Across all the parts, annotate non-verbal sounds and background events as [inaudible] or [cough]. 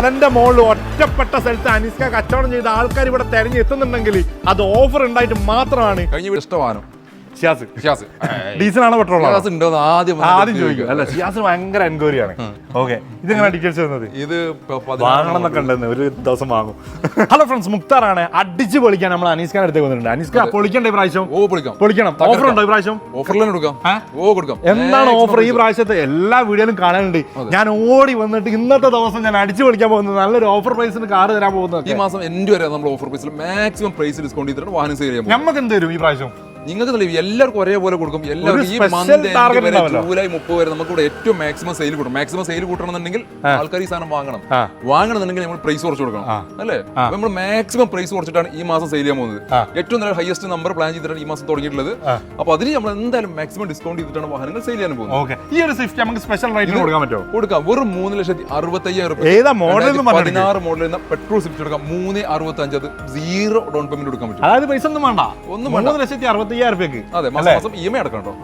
അതിന്റെ മുകളിൽ ഒറ്റപ്പെട്ട സ്ഥലത്ത് അനിസ്ക കച്ചവടം ചെയ്ത ആൾക്കാർ ഇവിടെ തെരഞ്ഞെത്തുന്നുണ്ടെങ്കിൽ അത് ഓഫർ ഉണ്ടായിട്ട് മാത്രമാണ്. കഴിഞ്ഞ വീട് ഇഷ്ടമാനോ ഷിയാസ്. ഷിയാസ്. ഡീസൽ ആണോ പെട്രോൾ ഷിയാസ് ഉണ്ടോ ആദ്യം ആദ്യം ചോദിക്കും. അല്ല ഷിയാസ് ഭയങ്കര എൻക്വയറി ആണ് ഓക്കെ ഇതെങ്ങനെ ഡീറ്റെയിൽസ് വരുന്നത്? ഇത് വാങ്ങണം എന്നൊക്കെ ഉണ്ടെന്ന് ഒരു ദിവസം വാങ്ങും. ഹലോ ഫ്രണ്ട്സ് മുക്താറാണ്. അടിച്ച് പൊളിക്കാൻ നമ്മൾ അനീസ്ഖാൻ അടുത്തേക്ക് വന്നിട്ടുണ്ട്. അനീസ്ഖാൻ പൊളിക്കണ്ട ഈ പ്രാവശ്യം? ഓ പൊളിക്കാം. പൊളിക്കണം. ഓഫർ ഉണ്ടോ ഓഫറിൽ തന്നെ കൊടുക്കാം ഓ കൊടുക്കാം. എന്താണ് ഓഫർ ഈ. പ്രാവശ്യത്തെ എല്ലാ വീഡിയോയിലും കാണാനുണ്ട്. ഞാൻ ഓടി വന്നിട്ട് ഇന്നത്തെ ദിവസം ഞാൻ അടിച്ച് പൊളിക്കാൻ പോകുന്നത് നല്ലൊരു ഓഫർ പ്രൈസിന് കാർ തരാൻ പോകുന്നത് ഈ മാസം എൻഡ് വരെ നമ്മൾ ഓഫർ പ്രൈസിൽ മാക്സിമം പ്രൈസ് ഡിസ്കൗണ്ട് ചെയ്തിട്ട് വാഹനം സെയിൽ ചെയ്യാം നമുക്ക് എന്ത് തരും ഈ പ്രാവശ്യം? നിങ്ങൾക്ക് തെളിവ് എല്ലാവർക്കും ഒരേപോലെ കൊടുക്കും. എല്ലാവർക്കും ഈ മന്ത് വരെ ജൂലൈ മുപ്പത് വരെ നമുക്ക് ഇവിടെ ഏറ്റവും മാക്സിമം സെയിൽ കൂട്ടും. മാക്സിമം സെയിൽ കൂട്ടണമെന്നുണ്ടെങ്കിൽ ആൾക്കാർ ഈ സാധനം വാങ്ങണം. വാങ്ങണമെന്നുണ്ടെങ്കിൽ നമ്മൾ പ്രൈസ് കുറച്ച് കൊടുക്കണം. അല്ലേ? നമ്മൾ മാക്സിമം പ്രൈസ് കുറച്ചിട്ടാണ് ഈ മാസം സെയിൽ ചെയ്യാൻ പോകുന്നത്. ഏറ്റവും നല്ല ഹയസ്റ്റ് നമ്പർ പ്ലാൻ ചെയ്തിട്ടാണ് ഈ മാസം തുടങ്ങിയിട്ടുള്ളത്. അപ്പൊ അതിന് നമ്മൾ എന്തായാലും മാക്സിമം ഡിസ്കൗണ്ട് ചെയ്തിട്ടാണ് വാഹനങ്ങൾ സെയിൽ ചെയ്യാൻ പോകുന്നത്. ഈ ഒരു സ്വിഫ്റ്റ് നമുക്ക് സ്പെഷ്യൽ റേറ്റിന് കൊടുക്കാൻ പറ്റുമോ? കൊടുക്കാം. വെറും മൂന്ന് ലക്ഷത്തി അറുപത്തയ്യായിരം? പതിനാറ് മോഡൽ എന്ന പെട്രോൾ സ്വിഫ്റ്റ് കൊടുക്കാം മൂന്ന് അറുപത്തി അഞ്ച് അത് സീറോ ഡൗൺ പേയ്മെന്റ് കൊടുക്കാൻ പറ്റും. അതായത് പൈസ ഒന്നും വേണ്ട. ഒന്നും മൂന്ന് ലക്ഷത്തി അറുപത്തി അയ്യായിരം രൂപയ്ക്ക് അതെ മാസം മാസം ഇ എം ഐ അടക്കണം കേട്ടോ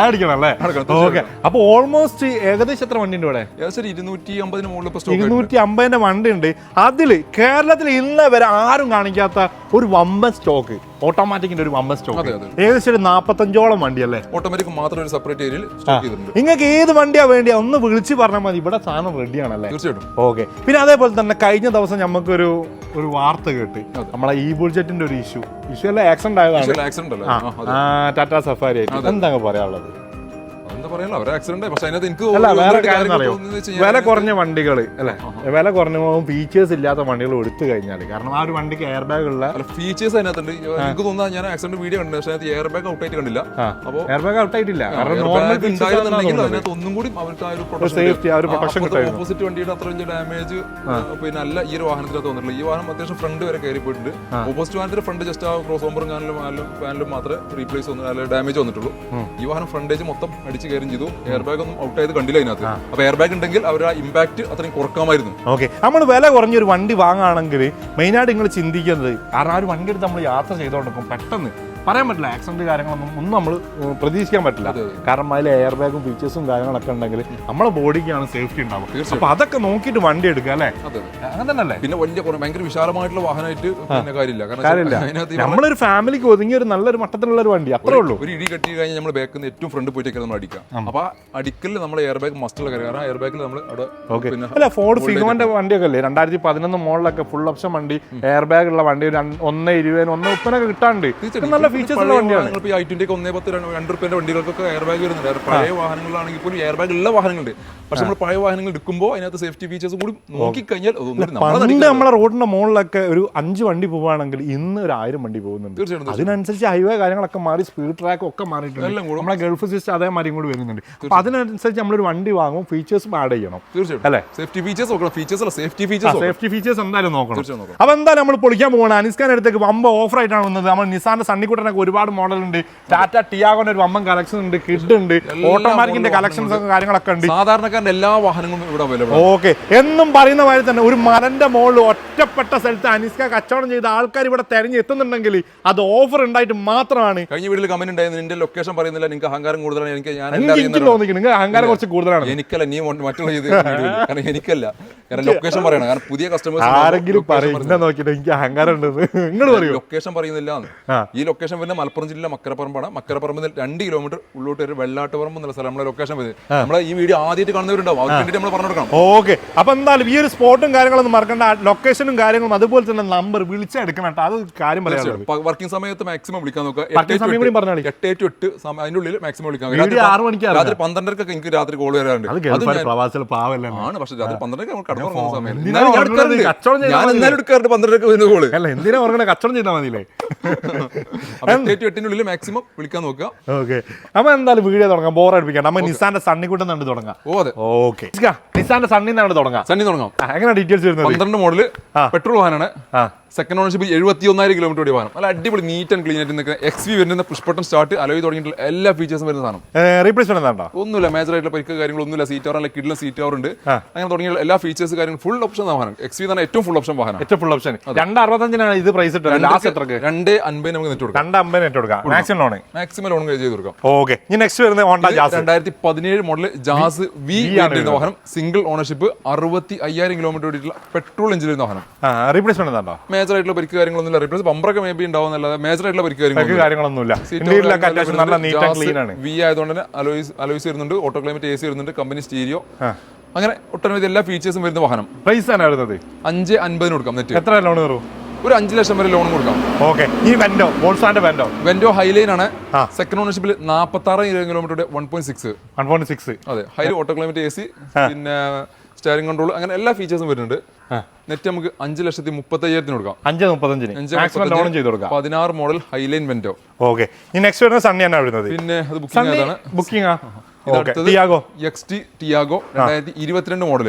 [laughs] അടിക്കണം അല്ലേ ഓക്കെ അപ്പൊ ഓൾമോസ്റ്റ് ഏകദേശം എത്ര വണ്ടി ഉണ്ട് ഇവിടെ? ഏകദേശം ഒരു ഇരുന്നൂറ്റി അമ്പതിന് മുകളിൽ ഇപ്പൊ സ്റ്റോക്ക് ഇരുന്നൂറ്റി അമ്പതിന്റെ വണ്ടി ഉണ്ട് അതിൽ കേരളത്തിൽ ഇന്ന് വരെ ആരും കാണിക്കാത്ത ഒരു വമ്പൻ സ്റ്റോക്ക് ഓട്ടോമാറ്റിക്കിന്റെ ഒരു അമ്മ സ്റ്റോക്ക്. ഏകദേശം ഒരു നാപ്പത്തഞ്ചോളം വണ്ടിയല്ലേ? ഓട്ടോമാറ്റിക് മാത്രം ഒരു സെപ്പറേറ്റ് ഏരിയയിൽ സ്റ്റോക്ക് ചെയ്തിട്ടുണ്ട്. നിങ്ങൾക്ക് ഏത് വണ്ടിയാ വേണ്ടിയാ ഒന്ന് വിളിച്ച് പറഞ്ഞാൽ മതി. ഇവിടെ സാധനം റെഡിയാണല്ലേ തീർച്ചയായിട്ടും. ഓക്കെ പിന്നെ അതേപോലെ തന്നെ കഴിഞ്ഞ ദിവസം നമുക്കൊരു ഒരു വാർത്ത കേട്ട്. നമ്മളെ ഈ ബുൾജറ്റിന്റെ ഒരു ഇഷ്യൂ ഇഷ്യൂ അല്ല? ആക്സിഡന്റ് ആയതാണ്. ടാറ്റ സഫാരി ആയിട്ട്. എന്താ പറയാനുള്ളത്? അതെന്താ പറയാനുള്ള ഒരു ആക്സിഡന്റ് പക്ഷെ അതിനകത്ത് എനിക്ക് അല്ല വേറെ കാര്യം അറിയോ? വില കുറഞ്ഞ വണ്ടികൾ അല്ലെ? വില കുറഞ്ഞ ഫീച്ചേഴ്സ് ഇല്ലാത്ത വണ്ടികൾ എടുത്തു കഴിഞ്ഞാൽ കാരണം ആ ഒരു വണ്ടിക്ക് എയർ ബാഗ് ഉള്ള ഫീച്ചേഴ്സ് അതിനകത്തുണ്ട്. എനിക്ക് തോന്നുന്നത് ഞാൻ ആക്സിഡന്റ് വീഡിയോ കണ്ടു പക്ഷേ അതിനകത്ത് എയർ ബാഗ് ഔട്ട് ആയിട്ട് കണ്ടില്ല. അപ്പോൾ എയർ ബാഗ് ഔട്ട് ആയിട്ടില്ല. കാരണം നോർമൽ ഉണ്ടായിരുന്നുണ്ടെങ്കിൽ അതിനകത്ത് ഒന്നും കൂടി അവർക്ക് ആ ഒരു പ്രൊട്ടക്ഷൻ ഓപ്പോസിറ്റ് വണ്ടിയുടെ അത്ര വലിയ ഡാമേജ് പിന്നെ അല്ല ഈ ഒരു വാഹനത്തിനകത്ത് വന്നിട്ടില്ല. ഈ വാഹനം അത്യാവശ്യം ഫ്രണ്ട് വരെ കയറി പോയിട്ടുണ്ട്. ഓപ്പോസിറ്റ് വാഹനത്തിന്റെ ഫ്രണ്ട് ജസ്റ്റ് ആ ക്രോസ് ഓമ്പറും കാനലും പാനലും മാത്രമേ റീപ്ലേസ് വന്നു ഡാമേജ് വന്നിട്ടുള്ളൂ. ഈ വാഹനം ഫ്രണ്ടേജ് മൊത്തം അടിച്ച് കയറും ചെയ്തു. എയർ ബാഗ് ഒന്നും ഔട്ട് ആയത് കണ്ടില്ല അതിനകത്ത്. അപ്പൊ എയർ ബാഗ് ഉണ്ടെങ്കിൽ അവർ ആ ഇമ്പാക്ട് അത്രയും കുറക്കാമായിരുന്നു. ഓക്കെ നമ്മൾ വില കുറഞ്ഞൊരു വണ്ടി വാങ്ങുകയാണെങ്കിൽ മെയിനായിട്ട് നിങ്ങൾ ചിന്തിക്കുന്നത് കാരണം ആ ഒരു വണ്ടി എടുത്ത് നമ്മൾ യാത്ര ചെയ്തുകൊണ്ടിരിക്കും പെട്ടെന്ന് പറയാൻ പറ്റില്ല. ആക്സിഡന്റ് കാര്യങ്ങളൊന്നും ഒന്നും നമ്മൾ പ്രതീക്ഷിക്കാൻ പറ്റില്ല. കാരണം അതിൽ എയർ ബാഗും ഫീച്ചേഴ്സും കാര്യങ്ങളൊക്കെ ഉണ്ടെങ്കിൽ നമ്മളെ ബോഡിക്കാണ് സേഫ്റ്റി ഉണ്ടാവും തീർച്ചയായും. അപ്പൊ അതൊക്കെ നോക്കിയിട്ട് വണ്ടി എടുക്കുക അല്ലേ? അങ്ങനെ തന്നെയല്ലേ? പിന്നെ വലിയ ഭയങ്കര വിശാലമായിട്ടുള്ള വാഹനമായിട്ട് പിന്നെ കാര്യമില്ല. കാര്യമില്ല. നമ്മളൊരു ഫാമിലിക്ക് ഒതുങ്ങിയ ഒരു നല്ലൊരു മട്ടത്തിലുള്ള ഒരു വണ്ടി അത്രേ ഉള്ളൂ. ഒരു ഇടി കെട്ടി കഴിഞ്ഞാൽ നമ്മൾ ബാക്കിൽ നിന്ന് ഏറ്റവും ഫ്രണ്ട് പോയിട്ട് നമ്മൾ അടിക്കാം അപ്പൊ ആ അടിക്കലിൽ നമ്മൾ എയർ ബാഗ് മസ്റ്റുള്ള കാര്യം. കാരണം എയർ ബാഗിൽ നമ്മൾ അവിടെ ഓക്കെ അല്ല ഫോർഡ് ഫിഗോന്റെ വണ്ടിയൊക്കെ അല്ലേ? രണ്ടായിരത്തി പതിനൊന്ന് മോളിലൊക്കെ ഫുൾ ഓപ്ഷൻ വണ്ടി എയർ ബാഗ് ഉള്ള വണ്ടി ഒന്ന് ഇരുപതിന് ഒന്ന് മുപ്പതിനൊക്കെ കിട്ടാണ്ട് നല്ല ഫീച്ചേഴ്സ് വണ്ടിയാണ് ഇപ്പോൾ ഐ ട്വന്റി ഒന്നേ പത്ത് രണ്ട് റുപ്യന്റെ വണ്ടികൾക്കൊക്കെ എയർ ബാഗ് വരുന്നുണ്ട്. പഴയ വാഹനങ്ങളാണെങ്കിൽ പോലും എയർ ബാഗ് ഉള്ള വാഹനങ്ങളുണ്ട്. പക്ഷെ നമ്മൾ പഴയ വാഹനങ്ങൾ എടുക്കുമ്പോൾ അതിനകത്ത് സേഫ്റ്റി ഫീച്ചേഴ്സ് കൂടി നോക്കിക്കഴിഞ്ഞാൽ പണ്ട് നമ്മളെ റോഡിന്റെ മുകളിലൊക്കെ ഒരു അഞ്ച് വണ്ടി പോവുകയാണെങ്കിൽ ഇന്ന് ഒരു ആയിരം വണ്ടി പോകുന്നുണ്ട്. അതിനനുസരിച്ച് ഹൈവേ കാര്യങ്ങളൊക്കെ മാറി സ്പീഡ് ട്രാക്ക് ഒക്കെ മാറിയിട്ടുണ്ട്. നമ്മളെ ഗൾഫ് സിസ്റ്റം അതേമാതിരി കൂടി വരുന്നുണ്ട്. അപ്പൊ അതിനനുസരിച്ച് നമ്മളൊരു വണ്ടി വാങ്ങും ഫീച്ചേഴ്സും ആഡ് ചെയ്യണം. തീർച്ചയായിട്ടും. അല്ലേ? സേഫ്റ്റി ഫീച്ചേഴ്സ് നോക്കണം. ഫീച്ചേഴ്സ് അല്ല സേഫ്റ്റി ഫീച്ചേഴ്സ് സേഫ്റ്റി ഫീച്ചേഴ്സ് എന്തായാലും നോക്കണം. തീർച്ചയായും നോക്കണം. അപ്പൊ എന്തായാലും നമ്മൾ പൊളിക്കാൻ പോകണം അനിസ്കാൻ അടുത്തേക്ക് വമ്പ ഓഫർ ആയിട്ടാണ് വന്നത്. നമ്മൾ നിസാന്റെ സണ്ണിക്കുട്ടനൊക്കെ ഒരുപാട് മോഡൽ ഉണ്ട് ടാറ്റ ടിയാഗോന്റെ ഒരു വമ്പൻ കളക്ഷൻ ഉണ്ട് കിഡ് ഉണ്ട് ഓട്ടോമാറ്റിക്കിന്റെ കളക്ഷൻസ് ഒക്കെ കാര്യങ്ങളൊക്കെ ഉണ്ട്. സാധാരണക്കാരന്റെ എല്ലാ വാഹനങ്ങളും ഇവിടെ അവൈലബിൾ ഓക്കെ എന്നും പറയുന്ന മാതിരി തന്നെ ഒരു മലന്റെ മുകളിൽ ഒറ്റപ്പെട്ട സ്ഥലത്ത് അനിസ്ക കച്ചവടം ചെയ്ത ആൾക്കാർ ഇവിടെ തെരഞ്ഞു എത്തുന്നുണ്ടെങ്കിൽ അത് ഓഫർ ഉണ്ടായിട്ട് മാത്രമാണ്. കഴിഞ്ഞ വീട്ടിൽ കമന്റ് ഉണ്ടായിരുന്നു. നിന്റെ ലൊക്കേഷൻ പറയുന്നില്ല. നിങ്ങൾക്ക് അഹങ്കാരം കൂടുതലാണ്. എനിക്ക് ഞാൻ തോന്നിക്കുന്നു അഹങ്കാരം കുറച്ച് കൂടുതലാണ്. എനിക്കല്ല നീ മറ്റുള്ള ഇത് കാരണം എനിക്കല്ല. കാരണം ലൊക്കേഷൻ പറയണം. കാരണം പുതിയ ആരെങ്കിലും കസ്റ്റമേഴ്സ് പറയും. ഇന്നെ നോക്കിയിട്ട് എനിക്ക് അഹങ്കാരം ഉണ്ടെന്ന്. നിങ്ങൾ പറയൂ. ലൊക്കേഷൻ പറയുന്നില്ല. ഈ ലൊക്കേഷൻ വരുന്ന മലപ്പുറം ജില്ല മക്കരപ്പറമ്പാണ് മക്കരപ്പറമ്പിൽ നിന്ന് രണ്ട് കിലോമീറ്റർ ഉള്ളോട്ട് ഒരു വെള്ളാട്ടുപറമ്പ് എന്നുള്ള സ്ഥലം നമ്മളെ ലൊക്കേഷൻ വരുന്നത് നമ്മളെ ഈ വീഡിയോ ആദ്യമായിട്ട് കാണുന്നവരുണ്ടാവും. അതിന് വേണ്ടി നമ്മൾ പറഞ്ഞു കൊടുക്കണം. ഓക്കെ. അപ്പൊ എന്തായാലും ഈ ഒരു സ്പോട്ടും കാര്യങ്ങളൊന്നും മറക്കണ്ട. ലൊക്കേഷനും കാര്യങ്ങളും അതുപോലെ തന്നെ നമ്പർ വിളിച്ചെടുക്കണം കേട്ടോ. അത് കാര്യം പറയാം വർക്കിംഗ് സമയത്ത് മാക്സിമം വിളിക്കാൻ നോക്കുക. എട്ട് ടു എട്ട് അതിന്റെ ഉള്ളിൽ മാക്സിമം വിളിക്കാൻ രാത്രി ആറ് മണിക്ക് രാത്രി പന്ത്രണ്ടരക്കൊക്കെ എനിക്ക് രാത്രി കോൾ വരാറുണ്ട്. ആണ് പക്ഷെ രാത്രി പന്ത്രണ്ടരക്ക് നമ്മൾ പോകുന്ന സമയം ഞാൻ. എന്നാലും എടുക്കാറുണ്ട് പന്ത്രണ്ടരക്ക് വരുന്ന കോൾ അല്ല എന്തിനാ പറഞ്ഞ കച്ചവടം ചെയ്താൽ മതിയില്ലേ? [laughs] എട്ടിനുള്ളിൽ മാക്സിമം വിളിക്കാൻ നോക്കുക. ഓക്കെ. അപ്പൊ എന്തായാലും വീഡിയോ തുടങ്ങാം. ബോർ അടിപ്പിക്കാം. നമ്മൾ നിസാന്റെ കൂടെ കണ്ട് തുടങ്ങാം. ഓ അതെ. ഓക്കെ. നിസാന്റെ സണ്ണി നിന്നാണ് തുടങ്ങാം. സണ്ണി തുടങ്ങാം. എങ്ങനെ ഡീറ്റെയിൽസ് വരുന്നത്? പന്ത്രണ്ട് മോഡൽ പെട്രോൾ വാഹനമാണ് ആ. സെക്കൻഡ് ഓണർഷിപ്പ് എഴുപത്തി ഒന്നായിരം കിലോമീറ്റർ ഓടിയ വാഹനം. നല്ല അടിപൊളി നീറ്റ് ആൻഡ് ക്ലീൻ ആയിട്ട് നിൽക്കുന്ന എക്സ് വി വരുന്ന പുഷ് ബട്ടൺ സ്റ്റാർട്ട് അലോയി തുടങ്ങിയിട്ടുള്ള എല്ലാ ഫീച്ചേഴ്സും വരുന്ന സാധനം. റീപ്ലേസ്മെന്റ് എന്താ ഒന്നുമില്ല മേജർ ആയിട്ടുള്ള പരിക്ക് കാര്യങ്ങളൊന്നുമില്ല സീറ്റ് കവർ കിഡിലെ സീറ്റ് അവർ ഉണ്ട്. അങ്ങനെ തുടങ്ങിയ എല്ലാ ഫീച്ചേഴ്സ് കാര്യങ്ങൾ ഫുൾ ഓപ്ഷൻ വാഹനം. എക്സ് വി തന്നെ ഏറ്റവും ഫുൾ ഓപ്ഷൻ വാഹനം ഏറ്റവും ഫുൾ ഓപ്ഷൻ രണ്ട് അറുപത്തഞ്ചിനാണ് ഇത് പ്രൈസ് ഇട്ടത്. ലാസ്റ്റ് എത്രക്ക്? രണ്ട് അൻപത് നമുക്ക് നെറ്റ് കൊടുക്കാം. രണ്ട് അമ്പത് നെറ്റ് കൊടുക്കാം. മാക്സിമം ലോൺ മാക്സിമം ലോൺ ചെയ്ത് കൊടുക്കാം. ഓക്കെ ഇനി നെക്സ്റ്റ് വരുന്ന ഹോണ്ട ജാസ് രണ്ടായിരത്തി പതിനേഴ് മോഡൽ ജാസ് വി ആണ് വാഹനം. സിംഗിൾ ഓണർഷിപ്പ് അറുപത്തി അയ്യായിരം കിലോമീറ്റർ ഓടിയിട്ടുള്ള പെട്രോൾ എഞ്ചിൻ വാഹനം. റീപ്ലേസ്മെന്റ് മേജർ ആയിട്ടുള്ള പരിക്ക് കാര്യങ്ങളൊന്നുമില്ല റിപ്ലേസ് ബമ്പറൊക്കെ മേ ബി ഉണ്ടാവും എന്നല്ലാതെ മേജർ ആയിട്ടുള്ള പരിക്ക് കാര്യങ്ങളൊന്നുമില്ല. വി ആയതുകൊണ്ട് തന്നെ അലോയിസ് അലോയിസ് വരുന്നുണ്ട്. ഓട്ടോ ക്ലൈമറ്റ് എ സി വരുന്നുണ്ട്. കമ്പനി സ്റ്റീരിയോ അങ്ങനെ ഒട്ടനവധി എല്ലാ ഫീച്ചേഴ്സും വരുന്ന വാഹനം. പ്രൈസ് ആണ് വരുന്നത്? അഞ്ച് അൻപതിന് കൊടുക്കാം നെറ്റ് എത്ര ലോൺ കയറും? ഒരു അഞ്ച് ലക്ഷം വരെ ലോൺ കൊടുക്കാം. ഓക്കെ ഈ വെൻഡോ ബോൾസാന്റെ വെൻഡോ വെൻഡോ ഹൈലൈൻ ആണ്. സെക്കൻഡ് ഓണർഷിപ്പിൽ നാൽപ്പത്തി ആറ് കിലോമീറ്ററുടെ one point six one point six അതെ. High auto climate A C പിന്നെ സ്റ്റിയറിംഗ് കൺട്രോൾ അങ്ങനെ എല്ലാ ഫീച്ചേഴ്സും വരുന്നുണ്ട്. നെറ്റ് നമുക്ക് അഞ്ച് ലക്ഷത്തി മുപ്പത്തയ്യായിരത്തിന് കൊടുക്കാം. അഞ്ച് മുപ്പത്തഞ്ചിന്. അഞ്ച് മാക്സിമം ലോൺ ചെയ്ത് കൊടുക്കാം. പതിനാറ് മോഡൽ ഹൈലൈൻ വെന്റോ ഓക്കെ ഇനി നെക്സ്റ്റ് വരുന്നത് സണ്ണി ആണ് വരുന്നത്. പിന്നെ അത് ബുക്കിംഗ് ഏതാണ്? Booking Tiago X T Tiago രണ്ടായിരത്തി ഇരുപത്തിരണ്ട് മോഡൽ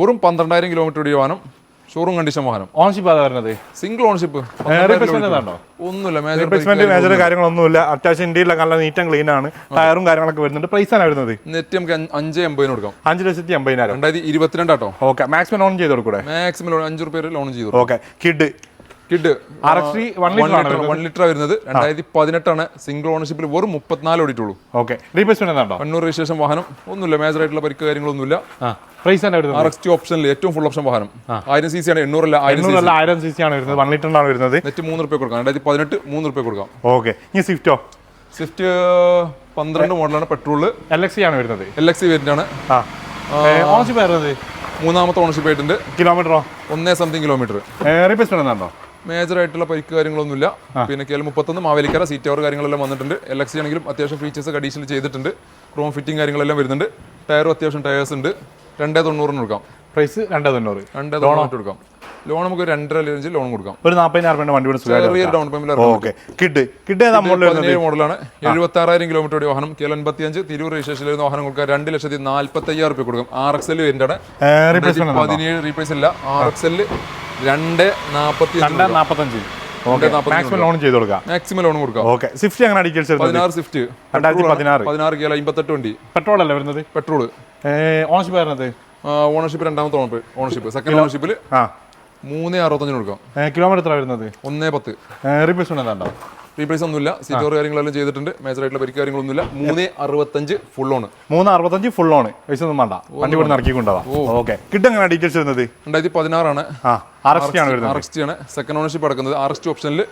വെറും പന്ത്രണ്ടായിരം കിലോമീറ്റർ ഓടിയ വാഹനം. ഷോറൂം കണ്ടീഷൻ വാഹനം ഓൺഷിപ്പ് അതാ വരുന്നത്. സിംഗിൾ ഓൺഷിപ്പ് ഒന്നുമില്ല മേജർ റീപ്ലേസ്മെന്റ് മേജർ കാര്യങ്ങളൊന്നുമില്ല. അത്യാവശ്യം ഇന്ത്യയിലെ നല്ല നീറ്റ് ക്ലീൻ ആണ്. ടയറും കാര്യങ്ങളൊക്കെ വരുന്നുണ്ട്. പ്രൈസ് ആണ് വരുന്നത്. നെറ്റ് നമുക്ക് അഞ്ച് എൺപതിന് കൊടുക്കാം. അഞ്ച് ലക്ഷത്തി അമ്പതിനായിരം. രണ്ടായിരത്തി ഇരുപത്തിരണ്ടാട്ടോ ഓക്കെ മാക്സിമം ലോൺ ചെയ്ത് കൊടുക്കൂടെ? മാക്സിമം അഞ്ച് റുപ്യ ലോൺ ചെയ്തു okay kid kid one litre one litre വരുന്നത്. രണ്ടായിരത്തി പതിനെട്ടാണ് സിംഗിൾ ഓണർഷിപ്പിൽ വെറും മുപ്പത്തിനാല് ഓടിയിട്ടുള്ളൂ. ഓക്കെ റീപ്ലേസ്മെന്റ് എന്താണ്ടോ കണ്ണൂർ രജിസ്ട്രേഷൻ വാഹനം. ഒന്നുമില്ല മേജർ ആയിട്ടുള്ള പരിക്ക് കാര്യങ്ങളൊന്നുമില്ല. ആ. പ്രൈസ് ആർ എക്സ് ടി ഓപ്ഷനിൽ ഏറ്റവും ഫുൾ ഓപ്ഷൻ വാഹനം. ആയിരം സി സി ആണ് എണ്ണൂറല്ല ആയിരം ആയിരം സി സി ആണ് വരുന്നത്. വൺ ലിറ്ററിനാണ് വരുന്നത്. നെറ്റ് മൂന്ന് റുപ്യ കൊടുക്കാം. രണ്ടായിരത്തി പതിനെട്ട് മൂന്ന് റുപ്യ കൊടുക്കാം. ഓക്കെ ഇനി സ്വിഫ്റ്റോ സ്വിഫ്റ്റ് പന്ത്രണ്ട് മോഡലാണ് പെട്രോൾ എൽ എക്സ് ആണ് വരുന്നത്. എൽ എക്സ് ആ. ഓൺഷിപ്പ് വരുന്നത് മൂന്നാമത്തെ ഓണർഷിപ്പ് ആയിട്ടുണ്ട്. കിലോമീറ്ററോ ഒന്നേ സംതിങ് കിലോമീറ്റർ റീപ്ലേസ്മെന്റ് എന്താണ്ടോ മേജർ ആയിട്ടുള്ള പരിക്ക് കാര്യങ്ങളൊന്നുമില്ല. പിന്നെ കെ എൽ മുപ്പത്തൊന്ന് മാവേലിക്കര സീറ്റ് അവർ കാര്യങ്ങളെല്ലാം വന്നിട്ടുണ്ട്. എൽ എക്സ് ആണെങ്കിലും അത്യാവശ്യം ഫീച്ചേഴ്സ് അഡീഷണൽ ചെയ്തിട്ടുണ്ട്. ക്രോം ഫിറ്റിംഗ് കാര്യങ്ങളെല്ലാം വരുന്നുണ്ട്. ടയറും അത്യാവശ്യം ടയേഴ്സ് ഉണ്ട്. രണ്ടേ തൊണ്ണൂറിന് കൊടുക്കാം. പ്രൈസ് രണ്ടേ തൊണ്ണൂറ്. രണ്ടേ തൊണ്ണൂറ് കൊടുക്കാം. ലോൺ നമുക്ക് രണ്ടര ലഞ്ച് ലോൺ കൊടുക്കാം. ഒരു നാൽപ്പതിനായിരം രൂപ വണ്ടി ചെറിയ down payment okay kid. Kid മോഡലാണ് എഴുപത്തി ആറായിരം കിലോമീറ്റർ ഓടിയ വാഹനം. കെ എൽ അൻപത്തിയഞ്ച് തിരൂർ രജിസ്ട്രേഷനിൽ വരുന്ന വാഹനം കൊടുക്കുക. രണ്ട് ലക്ഷത്തി നാല്പത്തി അയ്യായിരം രൂപ കൊടുക്കും. ആർ എക്സ് എൽ വേരിയന്റ് പതിനേഴ് റീപ്ലേസ് ഇല്ല. ആർ എക്സ് എൽ രണ്ട് നാൽപ്പത്തി നാൽപ്പത്തഞ്ച് മാക്സിമം ലോൺ ചെയ്ത് കൊടുക്കാം. മാക്സിമം ലോൺ കൊടുക്കാം. ഓക്കെ സ്വിഫ്റ്റ് അങ്ങനെ പതിനാറ് സ്വിഫ്റ്റ് പതിനാറ്. പതിനാറ് കെ എൽ അമ്പത്തെട്ട് വണ്ടി. പെട്രോൾ അല്ലേ വരുന്നത്? പെട്രോൾ ഓൺഷിപ്പ് ആയിരുന്നത് ഓണർഷിപ്പ് രണ്ടാമത്തെ ഓണർഷിപ്പ് സെക്കൻഡ് ഓണർഷിപ്പിൽ ആ. മൂന്ന് അറുപത്തഞ്ചിന് കൊടുക്കാം. കിലോമീറ്റർ എത്ര വരുന്നത്? ഒന്നേ പത്ത്. റീപ്ലേസ്മെന്റ് എന്താണ്ടോ? റീപ്ലേസ് ഒന്നുമില്ല. സീറ്റോർ കാര്യങ്ങളെല്ലാം ചെയ്തിട്ടുണ്ട്. മേജർ ആയിട്ടുള്ള പരിക്ക് കാര്യങ്ങളൊന്നുമില്ല. മൂന്ന് അറുപത്തഞ്ച് ഫുൾ ഓൺ മൂന്ന് അറുപത്തഞ്ച് ഫുൾ ഓൺ പൈസ ഒന്നും വേണ്ട. വണ്ടി ഇവിടെ ഇറക്കിക്കൊണ്ടാവാം ഓക്കെ. കിട്ടും എങ്ങനെ ഡീറ്റെയിൽസ് വരുന്നത്? രണ്ടായിരത്തി പതിനാറാണ്. ആർ എക്സ് ആണ് വരുന്നത്. ആർ എക്സ് ടി ആണ്. സെക്കൻഡ് ഓണർഷിപ്പ് അടക്കുന്നത് ആർ എക്സ് ടി ഓപ്ഷനിൽ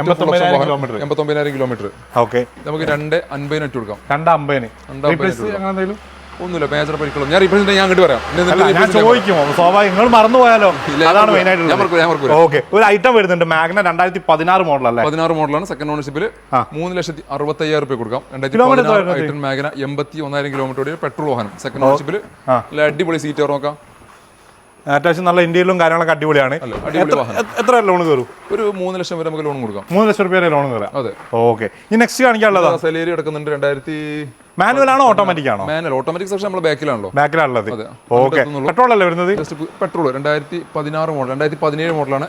എൺപത്തൊമ്പതിനായിരം കിലോമീറ്റർ എൺപത്തൊമ്പതിനായിരം കിലോമീറ്റർ ഓക്കെ. നമുക്ക് രണ്ട് അൻപതിന് ഇട്ട് കൊടുക്കാം. രണ്ട് അമ്പതിന്. ഒന്നുമില്ല മേജർ പരിക്കുള്ളൂ ഞാൻ റീപ്രസെന്റ് ഞാൻ അങ്ങോട്ട് പറയാം. ഞാൻ ചോദിക്കും. ചോദിക്കുമോ സ്വാഭാവികം നിങ്ങൾ മറന്നു പോയാലോ? അതാണ്. മെയിൻ ആയിട്ട്. ഓക്കെ ഒരു ഐറ്റം വരുന്നുണ്ട്. മാഗ്ന രണ്ടായിരത്തി പതിനാറ് മോഡൽ അല്ലേ പതിനാറ് മോഡലാണ് സെക്കൻഡ് ഓണർഷിപ്പിൽ. മൂന്ന് ലക്ഷത്തി അറുപത്തി അയ്യായിരം രൂപ കൊടുക്കാം. രണ്ടായിരത്തി മാഗ്ന എൺപത്തി ഒന്നായിരം കിലോമീറ്റർ പെട്രോൾ വാഹനം. സെക്കൻഡ് ഓണർഷിപ്പിൽ അടിപൊളി സീറ്റ് നോക്കാം. അത്യാവശ്യം നല്ല ഇന്ത്യയിലും കാര്യങ്ങളൊക്കെ അടിപൊളിയാണ്. എത്ര- ലോൺ കയറും? ഒരു മൂന്ന് ലക്ഷം വരെ നമുക്ക് ലോൺ കൊടുക്കാം. മൂന്ന് ലക്ഷം റുപ്യ ലോൺ കയറാം. അതെ. ഓക്കെ. ഈ നെക്സ്റ്റ് കാണിക്കാനുള്ളതാ സലേരി എടുക്കുന്നുണ്ട് രണ്ടായിരത്തി മാനുവൽ ആണോ ഓട്ടോമാറ്റിക് ആണോ? മാനുവൽ ഓട്ടോമാറ്റിക് സെക്ഷൻ നമ്മൾ ബാക്കിലാണല്ലോ. ബാക്കിലാണുള്ളത്. ഓക്കെ. പെട്രോൾ അല്ലേ വരുന്നത്? ജസ്റ്റ് പെട്രോൾ രണ്ടായിരത്തി പതിനാറ് മോഡൽ രണ്ടായിരത്തി പതിനേഴ് മോഡലാണ്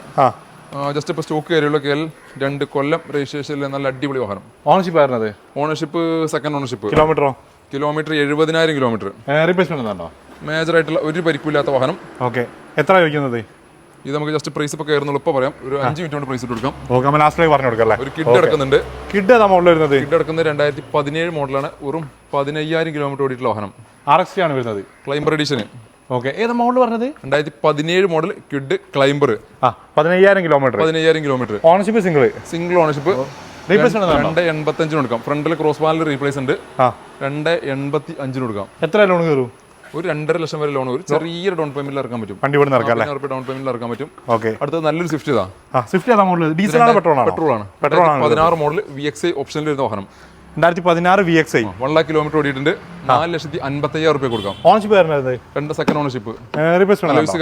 ജസ്റ്റ് ഇപ്പോൾ സ്റ്റോക്ക് കയറിയുള്ള കേൾ രണ്ട് കൊല്ലം രജിസ്ട്രേഷനിൽ നല്ല അടിപൊളി വാഹനം. ഓണർഷിപ്പ് ആയിരുന്നത്? ഓണർഷിപ്പ് സെക്കൻഡ് ഓണർഷിപ്പ് കിലോമീറ്ററോ കിലോമീറ്റർ എഴുപതിനായിരം കിലോമീറ്റർ റീപ്ലേസ്മെന്റ് ഉണ്ടോ? മേജർ ആയിട്ടുള്ള ഒരു പരിക്കില്ലാത്ത വാഹനം. ഓക്കെ. എത്ര ചോദിക്കുന്നത്? ഇത് നമുക്ക് ജസ്റ്റ് പ്രൈസ് ഇപ്പോൾ കയറുന്നുള്ളൂ. ഇപ്പോൾ പറയാം. ഒരു അഞ്ച് മിനിറ്റ് കൊണ്ട് പ്രൈസ് ഇട്ട് കൊടുക്കാം ഓക്കെ നമ്മൾ ലാസ്റ്റ് പറഞ്ഞു കൊടുക്കാം ഒരു കിഡ് എടുക്കുന്നുണ്ട് കിഡ് ഏതാ മോഡൽ വരുന്നത്? കിഡ് എടുക്കുന്നത് രണ്ടായിരത്തി പതിനേഴ് മോഡലാണ്. വെറും പതിനയ്യായിരം കിലോമീറ്റർ ഓടിയിട്ടുള്ള വാഹനം. ആർ എക്സ് ആണ് വരുന്നത്. ക്ലൈംബർ എഡീഷന് ഓക്കെ. ഏത് മോഡൽ പറഞ്ഞത്? രണ്ടായിരത്തി പതിനേഴ് മോഡൽ കിഡ് ക്ലൈംബർ ആ പതിനയ്യായിരം കിലോമീറ്റർ പതിനയ്യായിരം kilometre ownership single single ownership രണ്ട് എൺപത്തഞ്ചിന് കൊടുക്കാം. ഫ്രണ്ടിൽ ക്രോസ് ബാലിൽ റീപ്ലേസ് ഉണ്ട്. രണ്ട് എൺപത്തി അഞ്ചിന് കൊടുക്കാം. എത്ര ലോൺ കയറും? ഒരു രണ്ടര ലക്ഷം വരെ ലോൺ ഒരു ചെറിയൊരു ഡൗൺ പേയ്മെന്റിൽ ഇറക്കാൻ പറ്റും. വണ്ടി ഇവിടെ ഇറക്കാം ഡൗൺ പേയ്മെന്റിൽ ഇറക്കാൻ പറ്റും. ഓക്കെ അടുത്തത് നല്ലൊരു സ്വിഫ്റ്റ് ഇതാ. ആ സ്വിഫ്റ്റ് ഏതാ മോഡൽ ഡീസൽ ആണോ പെട്രോൾ ആണോ? പെട്രോൾ ആണ്. പെട്രോൾ ആണ് പതിനാറ് മോഡൽ വി എക്സ് ഐ ഓപ്ഷനിൽ വരുന്ന വാഹനം. രണ്ടായിരത്തി പതിനാറ് V X I one lakh kilometre ഓടിയിട്ടുണ്ട്. നാല് ലക്ഷത്തി അൻപത്തി അയ്യായിരം റുപ്യ കൊടുക്കാം ഓണർഷിപ്പ് രണ്ട് സെക്കൻഡ് ഓണർഷിപ്പ്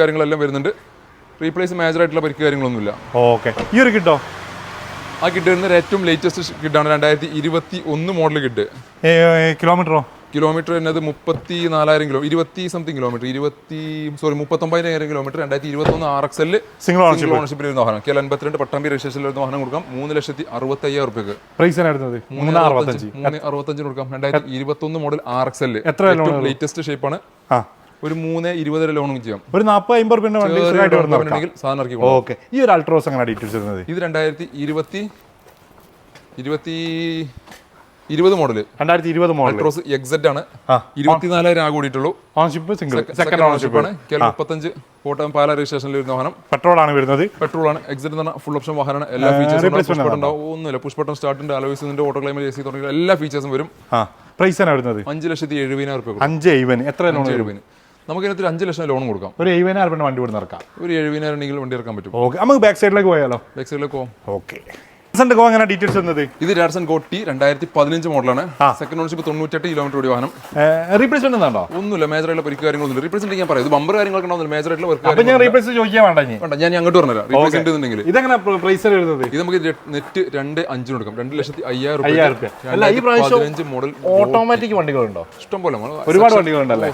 കാര്യങ്ങളെല്ലാം വരുന്നുണ്ട്. റീപ്ലേസ് മേജർ ആയിട്ടുള്ള പരിക്ക് കാര്യങ്ങളൊന്നുമില്ല. ഓക്കെ ഈ ഒരു കിട്ടോ? ആ കിഡ് വരുന്ന ഏറ്റവും ലേറ്റസ്റ്റ് കിഡാണ് രണ്ടായിരത്തി ഇരുപത്തി ഒന്ന് മോഡൽ കിഡ് കിലോമീറ്ററോ കിലോമീറ്റർ എന്നത് മുപ്പത്തി നാലായിരം കിലോ ഇരുപത്തി സംതിങ് കിലോമീറ്റർ ഇരുപത്തി സോറി മുപ്പത്തൊമ്പതിനായിരം കിലോമീറ്റർ രണ്ടായിരത്തി ഇരുപത്തൊന്ന് R X L single ownership ഓണർഷിപ്പിൽ ഇരുന്ന വാഹനം. കെ അൻപത്തിരണ്ട് പട്ടാമ്പി രജിസ്ട്രേഷനിൽ വരുന്ന വാഹനം കൊടുക്കാം. മൂന്ന് ലക്ഷത്തി അറുപത്തി അയ്യായിരം റുപ്യക്ക് പ്രൈസ് മൂന്ന് അറുപത്തഞ്ച്. അറുപത്തഞ്ചിന് കൊടുക്കാം. രണ്ടായിരത്തി ഇരുപത്തൊന്ന് മോഡൽ ആർ എക്സ് എൽ എത്ര ലേറ്റസ്റ്റ് ഷേപ്പാണ് ഒരു മൂന്ന് ഇരുപത് വരെ ലോണും ചെയ്യാം. ഒരു നാൽപ്പത് അമ്പത് റുപ്യ. ഓക്കെ ഈ ഒരു അൾട്രോസ് ഡീറ്റെയിൽസ് വരുന്നത്? ഇത് രണ്ടായിരത്തി ഇരുപത്തി ഇരുപത്തി ഇരുപത് മോഡൽ രണ്ടായിരത്തി ഇരുപത് മോഡൽ അൾട്രോസ് എക്സെറ്റ് ആണ്. ഇരുപത്തിനാലായിരം ആ കൂടിയിട്ടുള്ളൂ. ഓണർഷിപ്പ് സിംഗിൾ സെക്കൻഡ് ഓണർഷിപ്പ് ആണ്. കെ മുപ്പത്തഞ്ച് കോട്ടയം പാല രജിസ്ട്രേഷനിൽ വരുന്ന വാഹനം. പെട്രോൾ ആണ് വരുന്നത്. പെട്രോൾ ആണ്. എക്സറ്റ് എന്ന് പറഞ്ഞാൽ ഫുൾ ഓപ്ഷൻ വാഹനമാണ്. എല്ലാ ഫീച്ചേഴ്സും ഉണ്ടാവും. ഒന്നുമില്ല. പുഷ്പട്ടം സ്റ്റാർട്ടിന്റെ അലോയ്സിന്റെ ഓട്ടോ ക്ലൈമർ എ സി തുടങ്ങിയ എല്ലാ ഫീച്ചേഴ്സും വരും. പ്രൈസ് ആണ് വരുന്നത്? അഞ്ച് ലക്ഷത്തി എഴുപതിനായിരം രൂപ അഞ്ച് എഴുപതിന്. എത്ര ലോൺ എഴുപതിന്. നമുക്ക് ഇതിനകത്ത് അഞ്ച് ലക്ഷം ലോൺ കൊടുക്കാം. ഒരു എഴുപതിനായിരം വണ്ടി ഇവിടെ നടക്കാം ഒരു എഴുപതിനായിരം വണ്ടി ഇറക്കാൻ പറ്റും. ഓക്കെ. നമുക്ക് ബാക്ക് സൈഡിലേക്ക് പോയാലോ? ബാക്ക് സൈഡിലേക്ക് പോകാം ഓക്കെ. ഗോ അങ്ങനെ ഡീറ്റെയിൽസ് വരുന്നത് ഇത് രാഡ്സൺ രണ്ടായിരത്തി പതിനഞ്ച് മോഡലാണ്. സെക്കൻഡ് ഓണർഷിപ്പ് തൊണ്ണൂറ്റെട്ട് കിലോമീറ്റർ ഓടി വാഹനം. റീപ്ലേസ്മെന്റ് ഉണ്ടോ ഒന്നുമില്ല മേജർ ആയിട്ടുള്ള പരിക്ക് കാര്യങ്ങളൊന്നും റീപ്രസെന്റ് ഞാൻ പറയാം. ഇത് ബമ്പർ കാര്യങ്ങളൊക്കെ ഉണ്ടാവുന്നില്ല മേജർ ആയിട്ടുള്ള വർക്ക് ഞാൻ റീപ്ലേസ് ചോദിക്കാൻ വേണ്ട വേണ്ട ഞാൻ അങ്ങോട്ട് പറഞ്ഞില്ല റീപ്രസെന്റ് ഉണ്ടെങ്കിൽ. ഇതെങ്ങനെ പ്രൈസ് വരുന്നത് ഇത് നമുക്ക് നെറ്റ് രണ്ട് അഞ്ചിന് കൊടുക്കാം. രണ്ട് ലക്ഷത്തി അയ്യായിരം പതിനഞ്ച് മോഡൽ ഓട്ടോമാറ്റിക് വണ്ടികളുണ്ടോ? ഇഷ്ടം പോലെ ഒരുപാട് വണ്ടികളുണ്ടല്ലേ?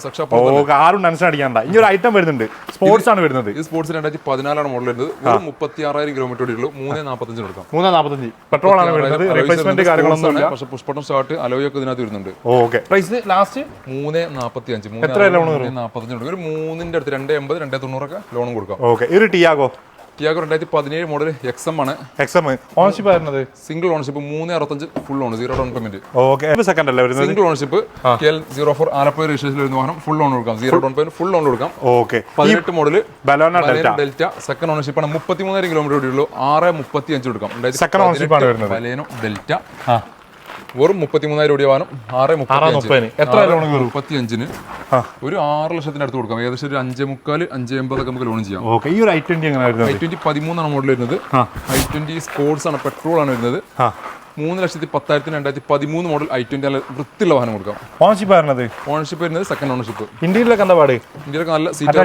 ആരും ടെൻഷൻ അടിക്കണ്ട. ഇനി ഒരു ഐറ്റം വരുന്നുണ്ട്. സ്പോർട്സ് ആണ് വരുന്നത്. ഇത് സ്പോർട്സ് രണ്ടായിരത്തി പതിനാലാണ് മോഡൽ വരുന്നത്. മുപ്പത്തി ആറായിരം കിലോമീറ്റർ ഓടിയുള്ളൂ. മൂന്ന് നാൽപ്പത്തഞ്ചിന് കൊടുക്കാം. മൂന്ന് നാൽപ്പത്തഞ്ച് പെട്രോൾ ആണ് വരുന്നത്. റീപ്ലേസ്മെന്റ് കാര്യങ്ങളൊന്നും ഇല്ല. പക്ഷേ പുഷ്പട്ടം സ്റ്റാർട്ട് അലോയൊക്കെ ഇതിനകത്ത് വരുന്നുണ്ട്. ഓക്കെ. പ്രൈസ് ലാസ്റ്റ് മൂന്ന് നാൽപ്പത്തി അഞ്ച് എത്ര ലോൺ നാൽപ്പത്തഞ്ച് ഒരു മൂന്നിന്റെ അടുത്ത് രണ്ട് എൺപത് രണ്ടേ തൊണ്ണൂറൊക്കെ ലോണും കൊടുക്കാം. ഓക്കെ. ഒരു ടിയാഗോ? ടിയാഗോ രണ്ടായിരത്തി പതിനേഴ് മോഡൽ എക്സ് എം ആണ്. എക്സ് എം ഓണർഷിപ്പ് ആയിരുന്നത് സിംഗിൾ ഓണർഷിപ്പ് മൂന്ന് അറുപത്തഞ്ച് full on zero down payment okay second അല്ലേ വരുന്നത്? Single ownership K L zero four Alappuzha രജിസ്ട്രേഷനിൽ വരുന്ന വാഹനം ഫുൾ ഓൺ കൊടുക്കാം. Zero down payment full on കൊടുക്കാം. ഓക്കെ പതിനെട്ട് model Baleno delta. Delta. Second ownership ആണ് മുപ്പത്തി മൂന്നായിരം കിലോമീറ്റർ ഓടിയുള്ളൂ. ആറ് മുപ്പത്തി അഞ്ച് കൊടുക്കാം സെക്കൻഡ് ഓണർഷിപ്പ് ആണ് വരുന്നത്. Baleno delta. ആ. വെറും മുപ്പത്തി മൂന്നായിരം ഓടി വാനം ആറ് മുപ്പതിന് എത്ര ലോൺ കയറും മുപ്പത്തി അഞ്ചിന് ആ. ഒരു ആറ് ലക്ഷത്തിന് അടുത്ത് കൊടുക്കാം. ഏകദേശം ഒരു അഞ്ചേ മുക്കാൽ അഞ്ചേ എൺപതൊക്കെ നമുക്ക് ലോൺ ചെയ്യാം. ഓക്കെ. ഈ ഒരു ഐ ട്വന്റി ഐ ട്വന്റി പതിമൂന്നാണ് മോഡൽ വരുന്നത്. ഐ ട്വന്റി സ്പോർട്സ് ആണ് പെട്രോൾ ആണ് വരുന്നത്. മൂന്ന് ലക്ഷത്തി പത്തായിരത്തിന് രണ്ടായിരത്തി പതിമൂന്ന് മോഡൽ ഐ ട്വന്റി നല്ല വൃത്തിയുള്ള വാഹനം കൊടുക്കാം. ഓണർഷിപ്പ് വരുന്നത് ഓണർഷിപ്പ് വരുന്നത് സെക്കൻഡ് ഓണർഷിപ്പ് ഇന്ത്യയിലൊക്കെ എന്താ പാട്? ഇന്ത്യയിലൊക്കെ നല്ല സീറ്റ്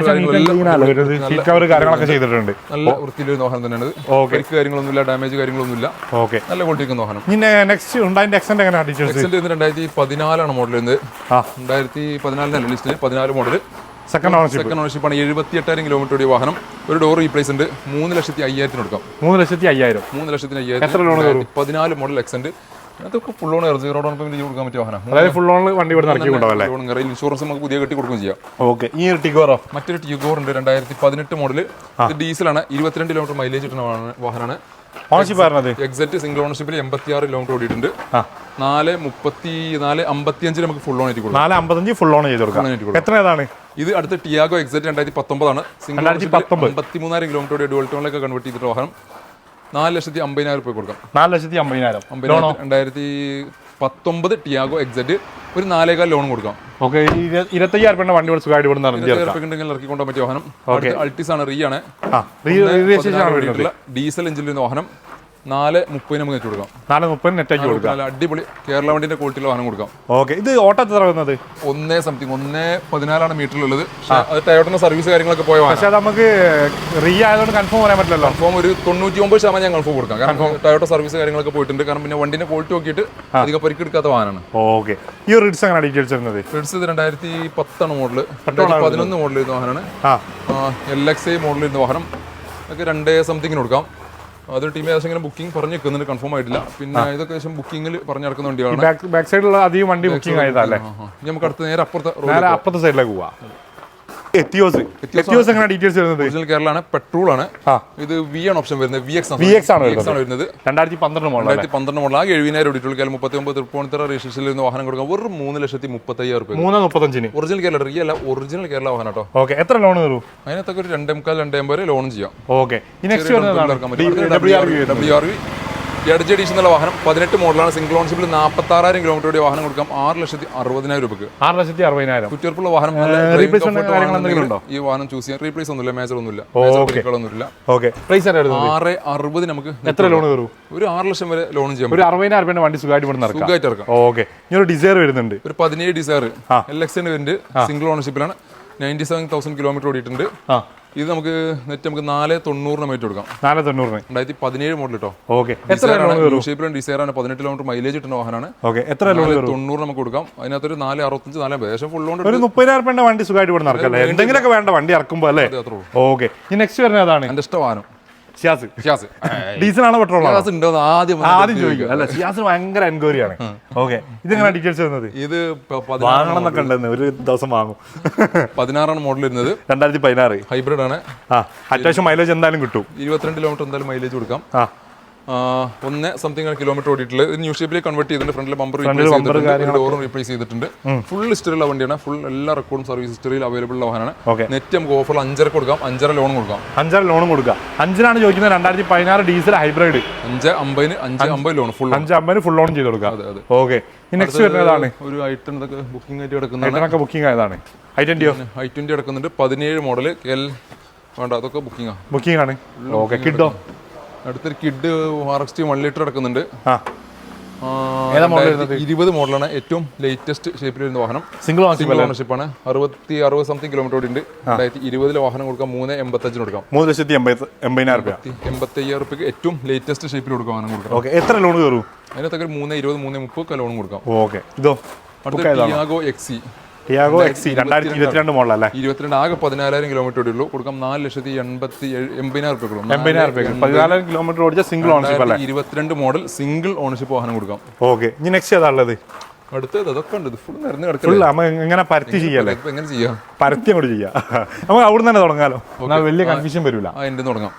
കവർ കാര്യങ്ങളൊക്കെ ചെയ്തിട്ടുണ്ട്. നല്ല വൃത്തിയിലൊരു വാഹനം തന്നെയാണ് പരിക്ക് കാര്യങ്ങളൊന്നുമില്ല ഡാമേജ് കാര്യങ്ങളൊന്നുമില്ല. ഓക്കെ. നല്ല ക്വാളിറ്റി വാഹനം. പിന്നെ നെക്സ്റ്റ് ഉണ്ടായിട്ട് എക്സെന്റ് എങ്ങനെ ഡീറ്റെയിൽസ് എക്സെന്റ് രണ്ടായിരത്തി പതിനാലാണ് മോഡൽ വരുന്നത്. രണ്ടായിരത്തി പതിനാലിനല്ല ലിസ്റ്റിൽ പതിനാല് model second ownership second ownership ആണ് എഴുപത്തി എട്ടായിരം കിലോമീറ്റർ ഓടിയ വാഹനം. ഒരു ഡോർ റീപ്ലേസ് ഉണ്ട്. മൂന്ന് ലക്ഷത്തി അയ്യായിരത്തിന് കൊടുക്കാം. മൂന്ന് ലക്ഷത്തി അയ്യായിരം. മൂന്ന് ലക്ഷത്തിന് loan അയ്യായിരം പതിനാല് മോഡൽ എക്സെന്റ് അതൊക്കെ full on zero down payment കൊടുക്കാൻ പറ്റിയ വാഹനം. അതായത് ഫുൾ ഓൺ വണ്ടി ഇവിടെ കയറി. ഇൻഷുറൻസ് നമുക്ക് പുതിയ കെട്ടി കൊടുക്കുകയും ചെയ്യാം. ഓക്കെ ഈ ഒരു ടിഗോറോ മറ്റൊരു ടിഗോർ ഉണ്ട്. രണ്ടായിരത്തി പതിനെട്ട് മോഡൽ ഇത് ഡീസലാണ് ഇരുപത്തിരണ്ട് കിലോമീറ്റർ മൈലേജ് കിട്ടുന്ന വാഹന- വാഹനമാണ്. ഓണർഷിപ്പ് എക്സെറ്റ് സിംഗിൾ ഓണർഷിപ്പിൽ എൺപത്തി ആറ് കിലോമീറ്റർ ഓടിയിട്ടുണ്ട്. ആ. നാല് മുപ്പത്തി നാല് അമ്പത്തി അഞ്ചിന് നമുക്ക് ഫുൾ ഓൺ ആയിട്ട് കൊടുക്കാം. നാല് അമ്പത്തഞ്ച് ഫുൾ ഓൺ ചെയ്ത് കൊടുക്കാം. എത്ര ഏതാണ്? ഇത് അടുത്ത ടിയാഗോ എക്സെറ്റ് രണ്ടായിരത്തി പത്തൊമ്പതാണ് സിംഗിൾ രണ്ടായിരത്തി പത്തൊമ്പത്. അമ്പത്തി മൂന്നായിരം കിലോമീറ്റർ ഡുവൽ ടോണിലേക്ക് കൺവേർട്ട് ചെയ്തിട്ട് വാഹനം. നാല് ലക്ഷത്തി അമ്പതിനായിരം രൂപ കൊടുക്കാം. നാല് ലക്ഷത്തി അമ്പതിനായിരം. രണ്ടായിരത്തി പത്തൊമ്പത് ടിയാഗോ എക്സെറ്റ് ഒരു നാലേകാൽ ലോൺ കൊടുക്കാം. ഓക്കെ ഇരുപത്തയ്യായിരം രൂപ വണ്ടി ഇവിടെ സുഖമായിട്ട് ഇവിടെ നിന്ന് ഇറങ്ങി ചേർക്കാം ഇറക്കി കൊണ്ടുപോകാൻ പറ്റിയ വാഹനം. അൾട്ടിസ് ആണ് റീ ആണ്. ഡീസൽ എഞ്ചിന്റെ വാഹനം. നാല് മുപ്പതിന് നമുക്ക് നെറ്റ് കൊടുക്കാം. നാല് മുപ്പത് നെറ്റാക്കി കൊടുക്കാം. നല്ല അടിപൊളി കേരള വണ്ടിന്റെ ക്വാളിറ്റിയുള്ള വാഹനം കൊടുക്കാം. ഓക്കെ. ഇത് ഓട്ടോ എത്ര വരുന്നത് ഒന്നേ സംതിങ് ഒന്നേ പതിനാലാണ് മീറ്ററിലുള്ളത് അത് ടയോട്ടിന്റെ സർവീസ് കാര്യങ്ങളൊക്കെ പോയ പക്ഷേ നമുക്ക് റീ ആയതുകൊണ്ട് കൺഫേം പറയാൻ പറ്റില്ലല്ലോ. കൺഫോം ഒരു തൊണ്ണൂറ്റി ഒമ്പത് ശതമാനം ഞാൻ കൺഫോം കൊടുക്കാം. കാരണം ടയോട്ട സർവീസ് കാര്യങ്ങളൊക്കെ പോയിട്ടുണ്ട്. കാരണം പിന്നെ വണ്ടിന്റെ ക്വാളിറ്റി നോക്കിയിട്ട് അധികം പരിക്കെടുക്കാത്ത വാഹനമാണ്. ഓക്കെ. ഈ റിഡ്സ് എങ്ങനെ ഡീറ്റെയിൽസ് വരുന്നത്? റിഡ്സ് ഇത് രണ്ടായിരത്തി പത്താണ് മോഡൽ രണ്ടായിരത്തി പതിനൊന്ന് മോഡൽ ഇരുന്ന വാഹനമാണ് എൽ എക്സ് ഐ മോഡൽ ഇരുന്ന വാഹനം. ഒക്കെ രണ്ടേ സംതിങ്ങിന് കൊടുക്കാം. അതൊരു ടീം ഏകദേശം ഇങ്ങനെ ബുക്കിംഗ് പറഞ്ഞു നിൽക്കുന്നതിന് കൺഫേം ആയിട്ടില്ല. പിന്നെ ഇതൊക്കെ ഏകദേശം ബുക്കിംഗിൽ പറഞ്ഞു നടക്കുന്ന വണ്ടിയാണ് ബാക്ക് സൈഡിലുള്ള അധികം വണ്ടി ബുക്കിംഗ് ആയതല്ലേ? നമുക്ക് അടുത്ത നേരെ അപ്പുറത്തെ നേരെ അപ്പുറത്തെ സൈഡിലേക്ക് പോവാ. എത്തിയോസ് എത്തിയോസ് എങ്ങനെ ഡീറ്റെയിൽസ് വരുന്നത്? ഒറിജിനൽ കേരളമാണ് പെട്രോൾ ആണ് ഇത് വി ആണ് ഓപ്ഷൻ വരുന്നത്. വി എക്സ് വി ആണ് ആണ് വരുന്നത്. രണ്ടായിരത്തി പന്ത്രണ്ട് മോഡൽ രണ്ടായിരത്തി പന്ത്രണ്ട് മോഡൽ. ആകെ എഴുപതിനായിരം ഓടിയിട്ടുള്ള കേരളം മുപ്പത്തി ഒമ്പത് തൃപ്പൂണിത്തറ രജിസ്ട്രേഷനിൽ നിന്ന് വാഹനം കൊടുക്കാം വെറും മൂന്ന് ലക്ഷത്തി മുപ്പത്തി അയ്യായിരം രൂപ മൂന്ന് മുപ്പത്തഞ്ചിന്. ഒറിജിനൽ കേരള റിയല്ല ഒറിജിനൽ കേരള വാഹനം കേട്ടോ. ഓക്കെ എത്ര ലോൺ കയറും അതിനകത്തൊക്കെ ഒരു രണ്ടേമുക്കാൽ മുക്കാൽ രണ്ടേ വരെ ലോൺ ചെയ്യാം. Okay W R V edge edition എന്നുള്ള വാഹനം പതിനെട്ട് മോഡലാണ് സിംഗിൾ ഓൺഷിപ്പിൽ നാൽപ്പത്തി ആറായിരം കിലോമീറ്റർ ഓടിയ വാഹനം കൊടുക്കാം. ആറ് ലക്ഷത്തി അറുപതിനായിരം. രൂപയ്ക്ക് ആറ് ലക്ഷത്തി അറുപതിനായിരം കുറ്റിയർപ്പുള്ള വാഹനം ഈ വാഹനം ചൂസ് ചെയ്യാൻ റീപ്ലേസ് ഒന്നുമില്ല. മേജർ ഒന്നുമില്ല. ഒന്നുമില്ല. ആറ് അറുപത് നമുക്ക് എത്ര ലോൺ കയറും? ഒരു ആറ് ലക്ഷം വരെ ലോൺ ചെയ്യാം ഒരു അറുപതിനായിരം രൂപ വണ്ടി സുഖമായിട്ട് ഇവിടെ സുഖമായിട്ട് ഇറക്കാം. ഓക്കെ ഇനി ഡിസയർ വരുന്നുണ്ട്. ഒരു പതിനേഴ് ഡിസയർ. എൽ എക്സ് വരുന്നുണ്ട് സിംഗിൾ ഓണർഷിപ്പിലാണ് നയന്റി സെവൻ തൗസൻഡ് കിലോമീറ്റർ ഓടിയിട്ടുണ്ട്. ഇത് നമുക്ക് നെറ്റ് നമുക്ക് നാല് തൊണ്ണൂറിന് മേറ്റ് കൊടുക്കാം. നാല് തൊണ്ണൂറിന്. രണ്ടായിരത്തി പതിനേഴ് മോഡൽ കേട്ടോ ഓക്കെ. എത്ര ഡിസൈറാണ് പതിനെട്ട് കിലോമീറ്റർ മൈലേജ് കിട്ടുന്ന വാഹനമാണ്. ഓക്കെ. എത്ര തൊണ്ണൂറ് നമുക്ക് കൊടുക്കാം. അതിനകത്തൊരു നാല് അറുപത്തഞ്ച് നാല് ഏകദേശം ഫുൾ ഉണ്ട്. ഒരു മുപ്പതിനായിരം രൂപയുടെ വണ്ടി സുഖമായിട്ട് ഇവിടെ നടക്കല്ലേ എന്തെങ്കിലുമൊക്കെ വേണ്ട വണ്ടി ഇറക്കുമ്പോൾ അല്ലേ? ഓക്കെ. നെക്സ്റ്റ് വരുന്നത് അതാണ് എന്റെ ഇഷ്ട വാഹനം ഷിയാസ്. ഷിയാസ്. ഡീസൽ ആണോ പെട്രോൾ ആണോ ഉണ്ടോ ആദ്യം ആദ്യം ചോദിക്കും. അല്ല സിയാസ് ഭയങ്കര എൻക്വയറി ആണ് ഓക്കെ. ഇതെങ്ങനെ ഡീറ്റെയിൽസ് വരുന്നത്? ഇത് വാങ്ങണം എന്നൊക്കെ ഉണ്ടെന്ന് ഒരു ദിവസം വാങ്ങും. പതിനാറാണ് മോഡൽ വരുന്നത്. രണ്ടായിരത്തി പതിനാറ്. ഹൈബ്രിഡ് ആണ്. ആ അത്യാവശ്യം മൈലേജ് എന്തായാലും കിട്ടും. ഇരുപത്തിരണ്ട് കിലോമീറ്റർ എന്തായാലും മൈലേജ് കൊടുക്കാം. ആ, ഒന്ന് സംതിങ് കിലോമീറ്റർ ഓടിയിട്ടുള്ളത്. ന്യൂ ഷേപ്പിലേക്ക് കൺവേർട്ട് ചെയ്തിട്ടുണ്ട്. ഫ്രണ്ടിലെ ബമ്പർ റീപ്ലേസ് ചെയ്തിട്ടുണ്ട്. ഡോറും റീപ്ലേസ് ചെയ്തിട്ടുണ്ട്. ഫുൾ ഹിസ്റ്ററിയുള്ള വണ്ടിയാണ്. ഫുൾ എല്ലാ റെക്കോർഡും സർവീസ് ഹിസ്റ്ററിയിൽ അവൈലബിൾ ഉള്ള വാഹനമാണ്. നെറ്റ് നമുക്ക് ഓഫറിൽ അഞ്ചര കൊടുക്കാം. അഞ്ചര ലോൺ കൊടുക്കാം. അഞ്ചര ലോൺ കൊടുക്കാം. അഞ്ചിനാണ് ചോദിക്കുന്നത് രണ്ടായിരത്തി പതിനാറ് ഡീസൽ ഹൈബ്രിഡ് അഞ്ച് അമ്പതിന് അഞ്ച് അമ്പത് ലോൺ ഫുൾ അഞ്ച് അമ്പതിന് ഫുൾ ലോൺ ചെയ്ത് കൊടുക്കാം. അതെ അതെ. ഓക്കെ നെക്സ്റ്റ് വരുന്നതാണ്. ഒരു ഐറ്റം ബുക്കിംഗ് ആയിട്ട് കിടക്കുന്നതാണ്. ബുക്കിംഗ് ആയതാണ്. ഐ ട്വന്റി ഐ ട്വന്റി കിടക്കുന്നുണ്ട്. പതിനേഴ് മോഡൽ എൽ വേണ്ട അതൊക്കെ ബുക്കിംഗ് ബുക്കിംഗ് ആണ്. ഓക്കെ കിഡോ അടുത്തൊരു kid R X T one litre അടക്കുന്നുണ്ട് ഇരുപത് മോഡലാണ് ഏറ്റവും ലേറ്റസ്റ്റ് ഷേപ്പിൽ വരുന്ന വാഹനം. സിംഗിൾ സിംഗിൾ ഓണർഷിപ്പ് ആണ്. അറുപത്തി അറുപത് സംതിങ് കിലോമീറ്റർ ഓടി ഉണ്ട് രണ്ടായിരത്തി ഇരുപതിലെ വാഹനം കൊടുക്കാം മൂന്ന് എൺപത്തഞ്ചിന് കൊടുക്കാം. മൂന്ന് ലക്ഷത്തി എൺപത് എൺപതിനായിരം രൂപ. എൺപത്തി അയ്യായിരം റുപ്യക്ക് ഏറ്റവും ലേറ്റസ്റ്റ് ഷേപ്പിൽ കൊടുക്കാം വാഹനം കൊടുക്കാം. ഓക്കെ എത്ര ലോൺ കയറും അതിനകത്തൊക്കെ മൂന്ന് ഇരുപത് മൂന്ന് മുപ്പത് ലോൺ കൊടുക്കാം. ഓക്കെ. ഇതോ അടുത്ത ടിയാഗോ എക്സി ടിയാഗോ എക്സി രണ്ടായിരത്തി ഇരുപത്തിരണ്ട് മോഡലല്ലേ ഇരുപത്തിരണ്ട് ആകെ പതിനാലായിരം കിലോമീറ്റർ ഓടിയുള്ളൂ. കൊടുക്കാം നാല് ലക്ഷത്തി എൺപത്തി എൺപതിനായിരം രൂപ എൺപതിനായിരം രൂപ പതിനാലായിരം കിലോമീറ്റർ ഓടിച്ച സിംഗിൾ ഓണർഷിപ്പ് അല്ലേ? ഇരുപത്തിരണ്ട് മോഡൽ സിംഗിൾ ഓണർഷിപ്പ് വാഹനം കൊടുക്കാം. ഓക്കെ ഇനി നെക്സ്റ്റ് ഏതാ ഉള്ളത്? അടുത്തത് അതൊക്കെ ഉണ്ട്. ഫുൾ നിറഞ്ഞു ഫുൾ കിടക്കില്ല? എങ്ങനെ പരത്തി ചെയ്യല്ലേ എങ്ങനെ ചെയ്യാം? പരത്തി അങ്ങോട്ട് ചെയ്യാം. നമുക്ക് അവിടെ തന്നെ തുടങ്ങാലോ? എന്നാൽ വലിയ കൺഫ്യൂഷൻ വരില്ല എന്റെ തുടങ്ങാം.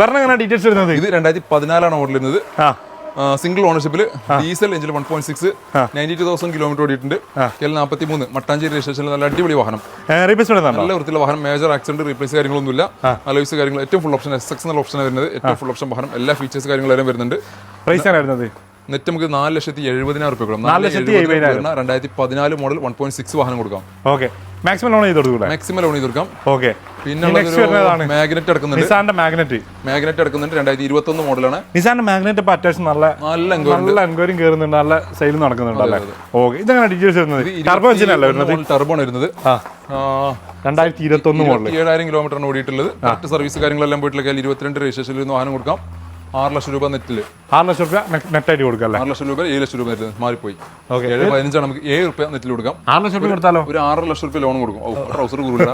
വേറെ എങ്ങനെ ഡീറ്റെയിൽസ് വരുന്നത്? ഇത് രണ്ടായിരത്തി പതിനാലാണ് മോഡൽ ഇരുന്നത് ആ. സിംഗിൾ ഓണർഷിപ്പിൽ diesel എഞ്ചിൽ one point six ninety two thousand kilometre ഓടിയിട്ടുണ്ട്. കെൽ നാൽപ്പത്തി മൂന്ന് മട്ടാഞ്ചേരി രജിസ്ട്രേഷനിൽ നല്ല അടിപൊളി വാഹനം. റീപ്ലേസ് നല്ല വൃത്തിയുള്ള വാഹനം മേജർ ആക്സിഡന്റ് റീപ്ലേസ് കാര്യങ്ങളൊന്നുമില്ല. അലോയ്സ് കാര്യങ്ങൾ ഏറ്റവും ഫുൾ ഓപ്ഷൻ എസ് എക്സ് എന്നുള്ള ഓപ്ഷൻ വരുന്നത്. ഏറ്റവും ഫുൾ ഓപ്ഷൻ വാഹനം എല്ലാ ഫീച്ചേഴ്സ് കാര്യങ്ങളെല്ലാം വരുന്നുണ്ട്. പ്രൈസ് വരുന്നത് നെറ്റ് നമുക്ക് നാല് ലക്ഷത്തി എഴുപതിനായിരം രൂപ കൊടുക്കാം. നാല് ലക്ഷത്തി. രണ്ടായിരത്തി പതിനാല് മോഡൽ വൺ പോയിന്റ് സിക്സ് വാഹനം കൊടുക്കാം. ഓക്കെ മാക്സിമം ലോൺ ചെയ്ത് കൊടുക്കൂടെ മാക്സിമം ലോൺ ചെയ്ത് കൊടുക്കാം ഓക്കെ പിന്നെ മാഗ്നറ്റ് എടുക്കുന്നുണ്ട്. നിസാന്റെ മാഗ്നറ്റ് മാഗ്നറ്റ് എടുക്കുന്നുണ്ട്. രണ്ടായിരത്തി ഇരുപത്തി ഒന്ന് മോഡലാണ് നിസാന്റെ മാഗ്നറ്റ് ഇപ്പൊ അത്യാവശ്യം നല്ല നല്ല നല്ല എൻക്വയറിയും കയറുന്നുണ്ട് നല്ല സെയിലും നടക്കുന്നുണ്ട് അല്ലേ? ഓക്കെ ഇതെങ്ങനെ ഡീറ്റെയിൽസ് വരുന്നത് ടർബോ അല്ല വരുന്നത്? ടർബോ വരുന്നത്. ആ. രണ്ടായിരത്തി ഇരുപത്തി ഒന്ന് മോഡൽ ഏഴായിരം കിലോമീറ്റർ ആണ് ഓടിയിട്ടുള്ളത്. സർവീസ് കാര്യങ്ങളെല്ലാം പോയിട്ടുള്ള ഇരുപത്തിരണ്ട് രജിസ്ട്രേഷനിൽ നിന്ന് വാഹനം കൊടുക്കാം. ആറ് ലക്ഷം രൂപ നെറ്റിൽ ആറ് ലക്ഷം രൂപ നെറ്റായിട്ട് കൊടുക്കല്ലേ ആറ് ലക്ഷം രൂപ ഏഴ് ലക്ഷം രൂപ നെറ്റ് മാറിപ്പോയി. ഓക്കെ. ഏഴ് പതിനഞ്ചാണ് നമുക്ക് ഏഴ് റുപ്യ നെറ്റിൽ കൊടുക്കാം. ആറ് ലക്ഷം രൂപ കൊടുത്താലോ? ഒരു ആറ് ലക്ഷം രൂപ ലോൺ കൊടുക്കും. ഓ ട്രൗസർ കൂടില്ല.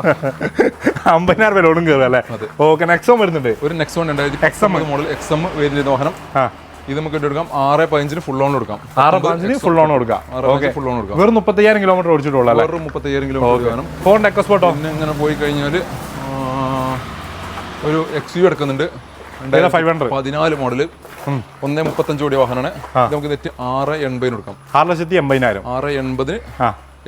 [laughs] അമ്പതിനായിരം രൂപ ലോണും കയറും അല്ലേ? ഓക്കെ നെക്സോൺ വരുന്നുണ്ട്. ഒരു നെക്സോൺ ഉണ്ടായിരുന്നു രണ്ടായിരത്തി എക്സം മോഡൽ എക്സം വരുന്ന വാഹനം. ഇത് നമുക്ക് എടുക്കാം ആറ് പതിനഞ്ചിന് ഫുൾ ലോൺ കൊടുക്കാം. ആറ് പതിനഞ്ചിന് ഫുൾ ലോൺ കൊടുക്കാം. ഓക്കെ. ഫുൾ ലോൺ കൊടുക്കാം. വെറും മുപ്പത്തയ്യായിരം കിലോമീറ്റർ ഓടിച്ചിട്ടുള്ള വെറും മുപ്പത്തയ്യായിരം കിലോമീറ്റർ എക്കോസ്പോട്ടോ പിന്നെ ഇങ്ങനെ പോയി കഴിഞ്ഞാൽ ഒരു എക്സ് യു എടുക്കുന്നുണ്ട്. പതിനാല് മോഡൽ ഒന്നേ മുപ്പത്തഞ്ച് കോടി വാഹനമാണ് നമുക്ക് നെറ്റ് ആറ് എൺപതിന് കൊടുക്കാം. ആറ് ലക്ഷത്തി എൺപതിനായിരം. ആറ് എൺപതിന്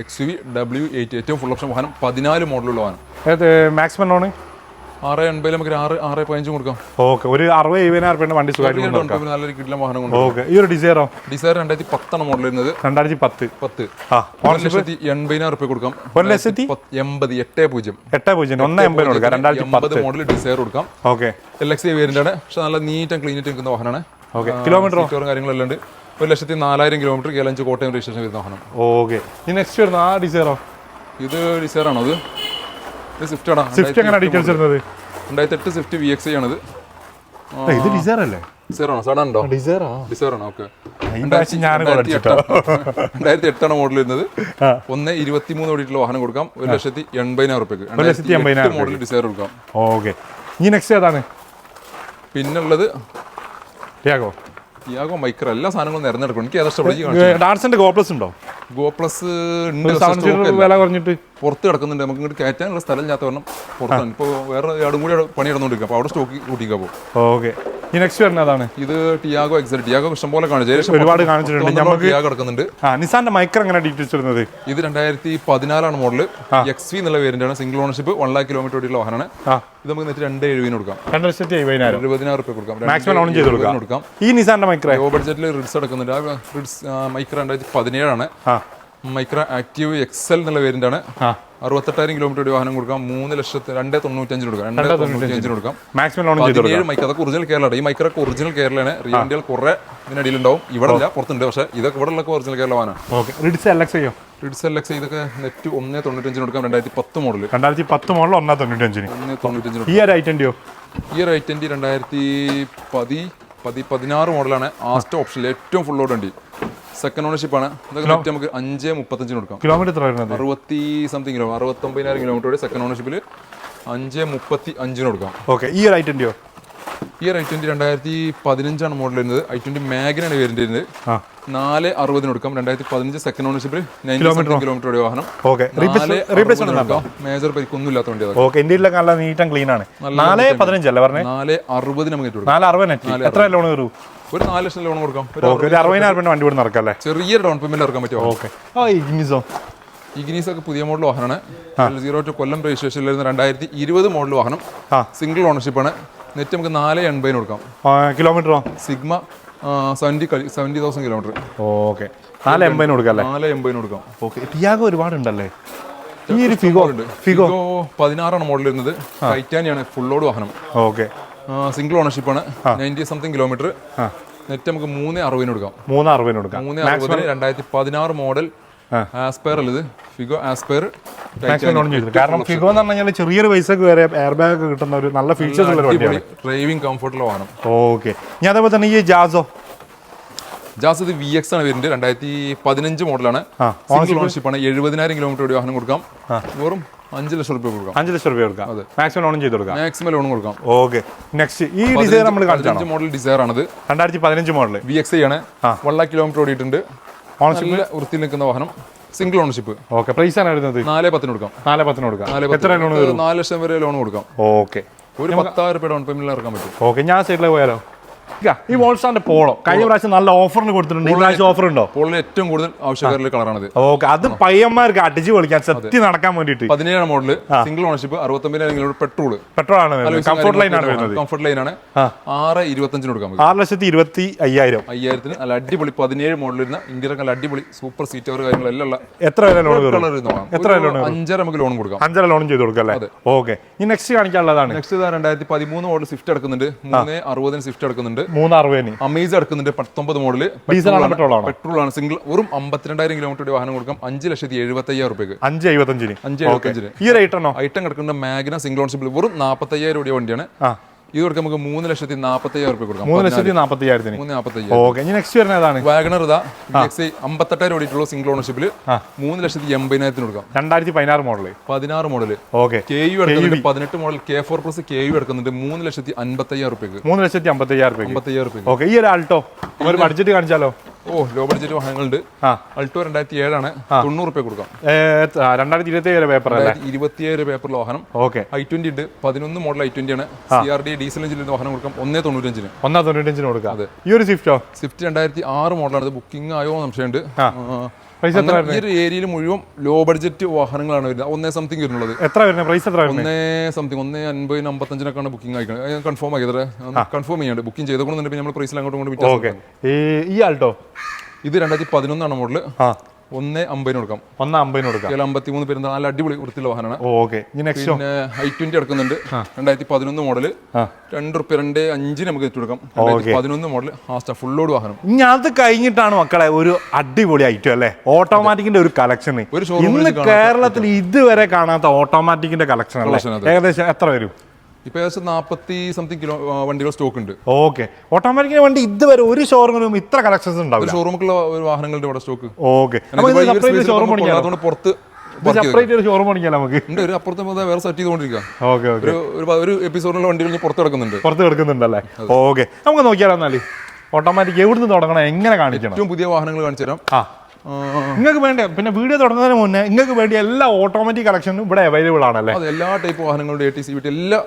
എക്സ് വി ഡബ്ല്യു എയ്റ്റ് ഏറ്റവും ഫുൾ ഓപ്ഷൻ വാഹനം പതിനാല് മോഡലുള്ള വാഹനം. മാക്സിമം ലോണ് ആറ് എൺപതിൽ നമുക്ക് ആറ് ആറ് പതിനഞ്ചും കൊടുക്കാം. ഓക്കെ ഒരു അറുപത് എഴുപതിനായിരം വണ്ടി സുഖമായിട്ട് ഡൗൺ നല്ലൊരു കിട്ടില്ല വാഹനം കൊണ്ട് ഓക്കെ ഈ ഒരു ഡിസൈറോ? ഡിസൈർ രണ്ടായിരത്തി പത്താണ് മോഡൽ വരുന്നത്. രണ്ടായിരത്തി പത്ത്. പത്ത്. ഒരു ലക്ഷത്തി എൺപതിനായിരം കൊടുക്കാം. ഒരു ലക്ഷത്തി എൺപത് എട്ട് പൂജ്യം. എട്ട് പൂജ്യം ഒന്ന് എൺപത് കൊടുക്കാം രണ്ടായിരത്തി പത്ത്. മോഡൽ ഡിസൈർ കൊടുക്കാം. ഓക്കെ. എൽ എക്സ് വേരിയന്റ് ആണ്. പക്ഷെ നല്ല നീറ്റ് ആൻഡ് ക്ലീൻ ആയിട്ട് നിൽക്കുന്ന വാഹനമാണ്. ഓക്കെ കിലോമീറ്ററോ? ഫീച്ചറും കാര്യങ്ങളെല്ലാം ഉണ്ട്. ഒരു ലക്ഷത്തി നാലായിരം കിലോമീറ്റർ കേലഞ്ച് കോട്ടയം രജിസ്ട്രേഷൻ വരുന്ന വാഹനം. ഓക്കെ ഈ നെക്സ്റ്റ് വരുന്ന ആ ഡിസൈറോ? ഇത് ഡിസൈറാണോ അത്? സ്വിഫ്റ്റ് എങ്ങനെ ഡീറ്റെയിൽസ് വരുന്നത്? രണ്ടായിരത്തി എട്ട് സ്വിഫ്റ്റ് വി എക്സ് ആണിത്. ഇത് ഡിസൈർ അല്ലേ? ഡിസൈർ ആണോ. സഡൻ ഉണ്ടോ? ഡിസൈറാ ഡിസൈർ ആണോ ഓക്കെ രണ്ടായിരത്തി എട്ടാണ് മോഡൽ വരുന്നത്. ഒന്ന് ഇരുപത്തി മൂന്ന് ഓടിയിട്ടുള്ള വാഹനം കൊടുക്കാം. ഒരു ലക്ഷത്തി എൺപതിനായിരം റുപ്യക്ക് മോഡൽ ഡിസൈർ കൊടുക്കാം. ഓക്കെ. ഇനി നെക്സ്റ്റ് ഏതാണ്? പിന്നുള്ളത് ടിയാഗോ ടിയാഗോ മൈക്രോ എല്ലാ സാധനങ്ങളും നിരന്നെടുക്കും എനിക്ക് ഏതാ ഡാൻസിന്റെ ഗോപ്ലസ് ഉണ്ടോ? ഗോപ്ലസ് ഉണ്ട്. വില കുറഞ്ഞിട്ട്. പുറത്ത് കിടക്കുന്നുണ്ട്. നമുക്ക് ഇങ്ങോട്ട് കയറ്റാനുള്ള സ്ഥലം ഇല്ലാത്ത കാരണം പുറത്താണ്. ഇപ്പോൾ വേറെ ആടും കൂടി പണി ഇടന്നുകൊണ്ടിരിക്കും അപ്പോൾ അവിടെ സ്റ്റോക്ക് കൂട്ടിക്കാൻ പോകും ഓക്കെ. നെക്സ്റ്റ് വരുന്നതാണ് ഇത് ടിയാഗോ എക്സൽ ടിയാഗോ ഇഷ്ടം പോലെ കാണിച്ചു ഒരുപാട് കാണിച്ചിട്ടുണ്ട്. നമുക്ക് ടിയാഗോ കിടക്കുന്നുണ്ട്. നിസാന്റെ മൈക്കർ എങ്ങനെ ഡീറ്റെയിൽസ് വരുന്നത് ഇത് രണ്ടായിരത്തി പതിനാലാണ് മോഡൽ എക്സ് വി എന്നുള്ള വേരിയന്റ് ആണ്. Single ownership one lakh kilometre ഓടിയുള്ള വാഹനമാണ്. ഇത് നമുക്ക് എന്നിട്ട് രണ്ട് എഴുപതിന് കൊടുക്കാം. രണ്ട് ലക്ഷത്തി എഴുപതിനായിരം. എഴുപതിനായിരം റുപ്യ കൊടുക്കാം. മാക്സിമം ലോൺ ചെയ്ത് കൊടുക്കാം. ഈ നിസാന്റെ മൈക്ര ബഡ്ജറ്റിൽ റിഡ്സ് എടുക്കുന്നുണ്ട് ആ റിഡ്സ് മൈക്ര രണ്ടായിരത്തി പതിനേഴാണ്. മൈക്രോ ആക്റ്റീവ് എക്സൽ എന്നുള്ള വേരിയന്റ് ആണ് അറുപത്തെട്ടായിരം കിലോമീറ്റർ വാഹനം കൊടുക്കാം. മൂന്ന് ലക്ഷത്തി രണ്ട് തൊണ്ണൂറ്റഞ്ചിന് കൊടുക്കാം. രണ്ട് തൊണ്ണൂറ്റഞ്ചിന് കൊടുക്കാം. മാക്സിമം ലോൺ പതിനേഴ് മൈക്ക് അതൊക്കെ ഒറിജിനൽ കേരള ഈ മൈക്രൊക്കെ ഒറിജിനൽ കേരളയാണ് റിയന്റികൾ കുറെ ഇതിനടിയിലുണ്ടാവും ഇവിടെ ഇല്ല പുറത്തുണ്ട്. പക്ഷേ ഇതൊക്കെ ഇവിടെ ഉള്ള ഒറിജിനൽ കേരള വാഹനമാണ് ഓക്കെ. റിഡ്സ് എൽ എക്സ് ചെയ്യോ? റിഡ്സ് എൽ എക്സ് ഇതൊക്കെ നെറ്റ് ഒന്ന് തൊണ്ണൂറ്റഞ്ചിന് കൊടുക്കാം. രണ്ടായിരത്തി പത്ത് മോഡൽ രണ്ടായിരത്തി പത്ത് മോഡൽ ഒന്നാ തൊണ്ണൂറ്റഞ്ചിന്. ഒന്ന് തൊണ്ണൂറ്റഞ്ചിന് ഈ ഒരു ഐറ്റന്റെയോ ഈ ഒരു ഐ ട്വന്റി രണ്ടായിരത്തി പതി പതി പതിനാറ് മോഡലാണ് ആസ്റ്റ് ഓപ്ഷനിൽ ഏറ്റവും ഫുൾ ഓട് വണ്ടി. സെക്കൻഡ് ഓണർഷിപ്പ് ആണ്. ഇതൊക്കെ നമുക്ക് അഞ്ച് മുപ്പത്തഞ്ചിന് കൊടുക്കാം. കിലോമീറ്റർ അറുപത്തി സംതിങ് കിലോ അറുപത്തൊമ്പതിനായിരം കിലോമീറ്റർ സെക്കൻഡ് ഓണർഷിപ്പിൽ അഞ്ച് മുപ്പത്തി അഞ്ചിന് കൊടുക്കാം. ഓക്കെ ഈ ഒരു ട്വന്റിയോ ഈ ഒരു ഐ ട്വന്റി രണ്ടായിരത്തി പതിനഞ്ചാണ് മോഡൽ വരുന്നത്. ഐ ട്വന്റി മാഗനാണ് വരുന്നത്. നാല് അറുപതിന് കൊടുക്കാം. രണ്ടായിരത്തി പതിനഞ്ച് സെക്കൻഡ് ഓണർഷിപ്പിൽ കിലോമീറ്റർ കിലോമീറ്റർ വാഹനം. മേജർ പരിക്കൊന്നും ഇല്ലാത്ത വണ്ടി അതൊക്കെ. ഓക്കെ എന്റെ ക്ലീൻ ആണ്. നാല് അറുപതിന് നമുക്ക് നാല് അറുപത്. എത്ര ലോൺ കയറും? ഒരു നാല് ലക്ഷം ലോൺ കൊടുക്കാം. ഒരു അറുപതിനായിരം രൂപ വണ്ടി ഇവിടെ നടക്കാം അല്ലേ? ചെറിയൊരു ഡൗൺ പേയ്മെന്റ് ഇറക്കാൻ പറ്റുമോ? ഓക്കെ. ആ ഇഗ്നിസോ. ഇഗ്നീസ് ഒക്കെ പുതിയ മോഡൽ വാഹനമാണ്. സീറോ ടു കൊല്ലം രജിസ്ട്രേഷനിൽ വരുന്ന രണ്ടായിരത്തി ഇരുപത് മോഡൽ വാഹനം. സിംഗിൾ ഓണർഷിപ്പ് ആണ്. നെറ്റ് നമുക്ക് നാല് എൺപതിന് കൊടുക്കാം. കിലോമീറ്ററോ sigma seventy seventy thousand kilometre okay. നാല് എൺപതിന് കൊടുക്കാം അല്ലേ? നാല് എൺപതിന് കൊടുക്കാം. ഓക്കെ ടിയാഗോ ഒരുപാടുണ്ടല്ലേ? ഈ ഒരു ഫിഗോ ഉണ്ട് ഫിഗോ ഫിഗോ പതിനാറാണ് മോഡൽ വരുന്നത്. ടൈറ്റാനിയാണ് ഫുൾ ലോഡ് വാഹനം. ഓക്കെ. സിംഗിൾ ഓണർഷിപ്പ് ആണ്. നയന്റി സംതിങ് കിലോമീറ്റർ നെറ്റ് നമുക്ക് മൂന്ന് അറുപതിന് കൊടുക്കാം. മൂന്ന് അറുപതിന് കൊടുക്കാം. മൂന്ന് അറുപതിന് രണ്ടായിരത്തി പതിനാറ് മോഡൽ ആസ്പയർ ഉള്ളത് ഫിഗോ ആസ്പയർ കാരണം ഫിഗോ എന്ന് പറഞ്ഞാൽ ചെറിയൊരു പൈസക്ക് വരെ എയർ ബാഗ് കിട്ടുന്ന ഒരു നല്ല ഫീച്ചേഴ്സ് ഉള്ള വണ്ടിയാണ്. ഡ്രൈവിംഗ് കംഫർട്ടബിൾ ആണ് ഓക്കെ ഞാൻ അതേപോലെ തന്നെ ഈ ജാസോ ജാസ് ഇത് വി എക്സ് ആണ് വരുന്നത്. രണ്ടായിരത്തി പതിനഞ്ച് മോഡലാണ് സിംഗിൾ ഓണർഷിപ്പ് ആണ്. എഴുപതിനായിരം കിലോമീറ്റർ വാഹനം കൊടുക്കാം. വെറും അഞ്ച് ലക്ഷം റുപ്യ കൊടുക്കാം. അഞ്ച് ലക്ഷം രൂപ കൊടുക്കാം. മാക്സിമം ലോണും ചെയ്ത് കൊടുക്കാം. മാക്സിമം ലോൺ കൊടുക്കാം. ഓക്കെ നെക്സ്റ്റ് ഈ ഡിസൈൻ നമ്മൾ കാണിച്ചു മോഡൽ ഡിസൈർ ആണത്. രണ്ടായിരത്തി പതിനഞ്ച് മോഡൽ വി എക്സ് ഐ ആണ്. വൺ ലാക്ക് കിലോമീറ്റർ ഓടിയിട്ടുണ്ട്. ഓണർഷിപ്പിൽ വൃത്തി നിൽക്കുന്ന വാഹനം. സിംഗിൾ ഓണർഷിപ്പ് ഓക്കെ പ്രൈസ് ആണ് വരുന്നത്? നാല് പത്തിന് കൊടുക്കാം. നാല് പത്തിന് കൊടുക്കാം. നാല് എത്ര ലോൺ നാല് ലക്ഷം വരെ ലോൺ കൊടുക്കാം. ഓക്കെ ഒരു പത്തായിരം രൂപ ഡൗൺ പേയ്മെന്റിൽ ഇറക്കാൻ പറ്റും. ഓക്കെ ഞാൻ സൈഡിലേക്ക് പോയാലോ? ഈ വോൾസാന്റെ പോളോ. കഴിഞ്ഞ പ്രാവശ്യം നല്ല ഓഫറിന് കൊടുത്തിട്ടുണ്ട്. ഈ പ്രാവശ്യം ഓഫർ ഉണ്ടോ പോളിന് ഏറ്റവും കൂടുതൽ ആവശ്യക്കാരിലെ കളറാണ് ഓക്കെ അത് പയ്യന്മാർക്ക് അടിച്ച് പൊളിക്കാൻ സത്യം നടക്കാൻ വേണ്ടിയിട്ട്. പതിനേഴ് മോഡൽ സിംഗിൾ ഓണർഷിപ്പ് അറുപത്തൊമ്പതിനായിരം പെട്രോൾ പെട്രോൾ ആണ് കംഫർട്ട് ലൈനാണ് ലൈൻ ആണ് വരുന്നത്. കംഫർട്ട് ലൈൻ ആണ്. ആറ് ഇരുപത്തഞ്ചിന് കൊടുക്കാം ആറ് ലക്ഷത്തി ഇരുപത്തി അയ്യായിരം. അയ്യായിരത്തിന് നല്ല അടിപൊളി പതിനേഴ് മോഡൽ വരുന്ന ഇന്ത്യയിലെ നല്ല അടിപൊളി സൂപ്പർ സീറ്റ് അവർ കാര്യങ്ങളെല്ലാം ഉള്ള എത്ര വരെ ലോൺ. എത്ര ലോൺ അഞ്ചര നമുക്ക് ലോൺ കൊടുക്കാം. അഞ്ചര ലോൺ ചെയ്ത് കൊടുക്കാം അല്ലേ? ഓക്കെ. ഇനി നെക്സ്റ്റ് കാണിക്കാനുള്ളതാണ്. നെക്സ്റ്റ് രണ്ടായിരത്തി പതിമൂന്ന് മോഡൽ സ്വിഫ്റ്റ് എടുക്കുന്നുണ്ട് മൂന്ന് അറുപതിന് സ്വിഫ്റ്റ് എടുക്കുന്നുണ്ട് മൂന്ന് അറുപതിന് അമേസ് എടുക്കുന്നുണ്ട് പത്തൊമ്പത് ആണ് പെട്രോൾ ആണ് പെട്രോൾ ആണ് സിംഗിൾ വെറും അമ്പത്തിരണ്ടായിരം കിലോമീറ്റർ വാഹനം കൊടുക്കാം. അഞ്ച് ലക്ഷത്തി എഴുപത്തി അയ്യായിരം റുപ്യക്ക് അഞ്ച് എഴുപത്തഞ്ചിന്. അഞ്ച് എഴുപത്തഞ്ചിന്. ഈ റേറ്റ് ആണോ? ഐറ്റം കിടക്കുന്ന മാഗ്ന സിംഗിൾ ഓൺഷിപ്പിൽ വെറും നാൽപ്പത്തയ്യായിരം രൂപ വണ്ടിയാണ്. ഇത് നമുക്ക് മൂന്ന് ലക്ഷത്തി നാൽപ്പത്തയ്യായിരം റുപ്യ കൊടുക്കാം. മൂന്ന് ലക്ഷത്തി നാൽപ്പത്തയ്യായിരത്തിന് മൂന്ന് നാൽപ്പത്തയ്യായിരം ഓക്കെ ഇനി നെക്സ്റ്റ് വരുന്ന ഏതാണ്? വാഗണർ ഇതാ എക്സ് അമ്പത്തെട്ടായിരം ഓടിയിട്ടുള്ള സിംഗിൾ ഓണർഷിപ്പിൽ മൂന്ന് ലക്ഷത്തി എൺപതിനായിരത്തിന് കൊടുക്കാം. രണ്ടായിരത്തി പതിനാറ് മോഡൽ പതിനാറ് മോഡൽ ഓക്കെ. കെ യു എടുക്കുന്നുണ്ട് പതിനെട്ട് model K four plus K U എടുക്കുന്നുണ്ട് മൂന്ന് ലക്ഷത്തി അൻപത്തയ്യായിരം റുപ്യക്ക് മൂന്ന് ലക്ഷത്തി അമ്പത്തയ്യായിരം അമ്പത്തയ്യായിരം റുപ്യ ഓക്കെ ഈ ഒരു ആൾട്ടോ ഒരു ബഡ്ജറ്റ് കാണിച്ചാലോ? ഓ ലോ ബഡ്ജറ്റ് വാഹനങ്ങളുണ്ട് അൾട്ടോ രണ്ടായിരത്തി ഏഴാണ് തൊണ്ണൂറ് റുപ്യ കൊടുക്കാം. രണ്ടായിരത്തി ഇരുപത്തി ഏഴ് പേപ്പർ അല്ലേ? ഏഴ് പേപ്പറിൽ വാഹനം. ഓക്കെ. ഐ ട്വന്റി ഉണ്ട്. പതിനൊന്ന് മോഡൽ ഐ ട്വന്റി ആണ്. സി ആർ ഡി ഡീസൽ എഞ്ചിനിൽ വാഹനം കൊടുക്കാം. ഒന്നേ തൊണ്ണൂറ്റഞ്ചിന്. ഒന്നാം തൊണ്ണൂറ്റഞ്ചിന് കൊടുക്കാം. ഈ ഒരു സ്വിഫ്റ്റോ സ്വിഫ്റ്റ് രണ്ടായിരത്തി ആറ് മോഡലാണ് ബുക്കിംഗ് ആയോ സംശയമുണ്ട്. പ്രൈസ് എത്ര ഈ ഒരു ഏരിയയിൽ മുഴുവൻ ലോ ബഡ്ജറ്റ് വാഹനങ്ങളാണ് വരുന്നത്. ഒന്നേ സംതിങ് വരുന്നുള്ളത്. എത്ര വരുന്നത്? പ്രൈസ് എത്ര ഒന്നേ സംതിങ് ഒന്നേ അൻപതിന് അമ്പത്തഞ്ചിനൊക്കെയാണ് ബുക്കിംഗ് ആയിക്കുന്നത് കൺഫേം ആക്കിയത് കൺഫേം ചെയ്യാണ്ട്. ബുക്കിംഗ് ചെയ്തുകൊണ്ടുണ്ടെങ്കിൽ നമ്മൾ പ്രൈസിൽ അങ്ങോട്ടും ഇങ്ങോട്ടും ഈ ആൾട്ടോ ഇത് രണ്ടായിരത്തി പതിനൊന്നാണ് മോഡൽ ആ. ഒന്നേ അമ്പതിന് കൊടുക്കാം. ഒന്ന് അമ്പതിന് കൊടുക്കാം. അമ്പത്തി മൂന്ന് പേര് നല്ല അടിപൊളി വൃത്തിയുള്ള വാഹനമാണ്. ഓക്കെ. പിന്നെ ഐ ട്വന്റി എടുക്കുന്നുണ്ട്. രണ്ടായിരത്തി പതിനൊന്ന് മോഡൽ ആ. രണ്ട് റുപ്യ രണ്ട് അഞ്ചിന് നമുക്ക് എത്തി കൊടുക്കാം. പതിനൊന്ന് മോഡൽ ഹാസ്റ്റ ഫുൾ ലോഡ് വാഹനം. ഇനി അത് കഴിഞ്ഞിട്ടാണ് മക്കളെ ഒരു അടിപൊളി ഐറ്റം അല്ലേ? ഓട്ടോമാറ്റിക്കിന്റെ ഒരു കളക്ഷൻ ഒരു ഇന്ന് കേരളത്തിൽ ഇതുവരെ കാണാത്ത ഓട്ടോമാറ്റിക്കിന്റെ കളക്ഷൻ ഏകദേശം എത്ര വരും? ഇപ്പൊ ഏകദേശം നാൽപ്പത്തി സംതിങ് കിലോ വണ്ടികൾ സ്റ്റോക്ക് ഉണ്ട്. ഓക്കെ ഓട്ടോമാറ്റിക്കിന് വണ്ടി ഇതുവരെ ഒരു ഷോറൂമിലും ഇത്ര കളക്ഷൻസ് ഉണ്ടാവും ഷോറൂമുള്ള ഒരു വാഹനങ്ങളുടെ ഇവിടെ സ്റ്റോക്ക് ഓക്കെ അതുകൊണ്ട് പുറത്ത് സെപ്പറേറ്റ് ഒരു ഷോറൂം നമുക്ക്? ഉണ്ട് ഒരു അപ്പുറത്തെ മുതൽ വേറെ സെറ്റ് ചെയ്തുകൊണ്ടിരിക്കുക ഓക്കെ ഓക്കെ ഒരു ഒരു- എപ്പിസോഡിലെ വണ്ടികൾ പുറത്ത് കിടക്കുന്നുണ്ട്. പുറത്ത് കിടക്കുന്നുണ്ടല്ലേ? ഓക്കെ നമുക്ക് നോക്കിയാലോ ഓട്ടോമാറ്റിക് എവിടുന്ന് തുടങ്ങണം? എങ്ങനെ കാണിക്കണം? ഏറ്റവും പുതിയ വാഹനങ്ങൾ കാണിച്ചു തരാം. നിങ്ങൾക്ക് വേണ്ട? പിന്നെ വീഡിയോ തുടങ്ങുന്നതിന് മുന്നേ നിങ്ങൾക്ക് വേണ്ടി എല്ലാ ഓട്ടോമാറ്റിക് കളക്ഷനും ഇവിടെ അവൈലബിൾ ആണല്ലേ? എല്ലാ ടൈപ്പ് വാഹനങ്ങളുണ്ട് എ ടി സി വിട്ട് എല്ലാ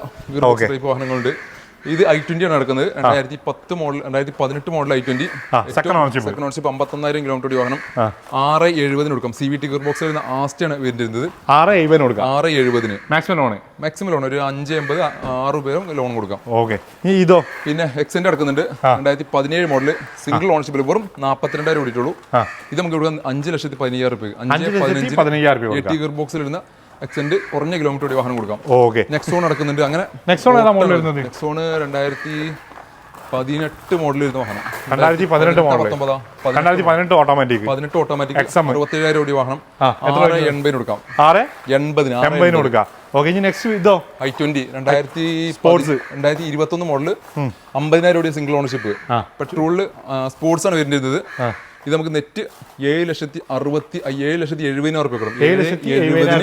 ടൈപ്പ് വാഹനങ്ങളുണ്ട്. ഇത് ഐ ട്വന്റി ആണ് നടക്കുന്നത്. രണ്ടായിരത്തി പത്ത് മോഡൽ രണ്ടായിരത്തി പതിനെട്ട് model i twenty second ownership അമ്പത്തൊന്നായിരം kilometre വാഹനം. ആറ് എഴുപതിന് കൊടുക്കാം. C V T gear box വരുന്ന ആസ്റ്റാണ് വരുന്നത്. ആറ് എഴുപതിന് കൊടുക്കാം. ആറ് എഴുപതിന്. മാക്സിമം ലോൺ മാക്സിമം ലോൺ ഒരു അഞ്ച് എൺപത് ആറ് പേരും ലോൺ കൊടുക്കാം. ഓക്കെ ഇതോ? പിന്നെ എക്സെന്റ് അടക്കുന്നുണ്ട്. രണ്ടായിരത്തി പതിനേഴ് മോഡൽ സിംഗിൾ ഓണർഷിപ്പിൽ വെറും നാൽപ്പത്തിരണ്ടായിരം ഓടിയിട്ടുള്ളൂ ഇത് നമുക്ക് കൊടുക്കാൻ അഞ്ച് ലക്ഷത്തി പതിനയ്യായിരം രൂപ. അഞ്ച് പതിനഞ്ച് പതിനയ്യായിരം രൂപ എ ടി ഗിയർ ബോക്സിൽ ഇരുന്ന എക്സെന്റ് കുറഞ്ഞ കിലോമീറ്റർ വാഹനം കൊടുക്കാം. ഓക്കെ. നെക്സോൺ നടക്കുന്നുണ്ട്. അങ്ങനെ നെക്സോൺ ഏതാ മോഡൽ വരുന്നത്? നെക്സോൺ രണ്ടായിരത്തി പതിനെട്ട് മോഡൽ വരുന്ന വാഹനം. രണ്ടായിരത്തി പതിനെട്ട് മോഡൽ രണ്ടായിരത്തി പതിനെട്ട് ഓട്ടോമാറ്റിക് പതിനെട്ട് ഓട്ടോമാറ്റിക് എക്സാം അറുപത്തേഴായിരം കോടി വാഹനം. എത്ര എൺപതിന് കൊടുക്കാം. ആറ്? എൺപതിന് എൺപതിന് കൊടുക്കാം. ഓക്കെ ഇനി നെക്സ്റ്റ് ഇതോ? ഐ ട്വന്റി രണ്ടായിരത്തി സ്പോർട്സ് രണ്ടായിരത്തി ഇരുപത്തൊന്ന് മോഡൽ അമ്പതിനായിരം കോടി സിംഗിൾ ഓണർഷിപ്പ് പെട്രോളിൽ സ്പോർട്സ് ആണ് വരുന്നത്. ഇത് നമുക്ക് നെറ്റ് ഏഴ് ലക്ഷത്തി അറുപത്തി ഏഴ് ലക്ഷത്തി എഴുപതിനായിരം റുപ്യ കൊടുക്കും.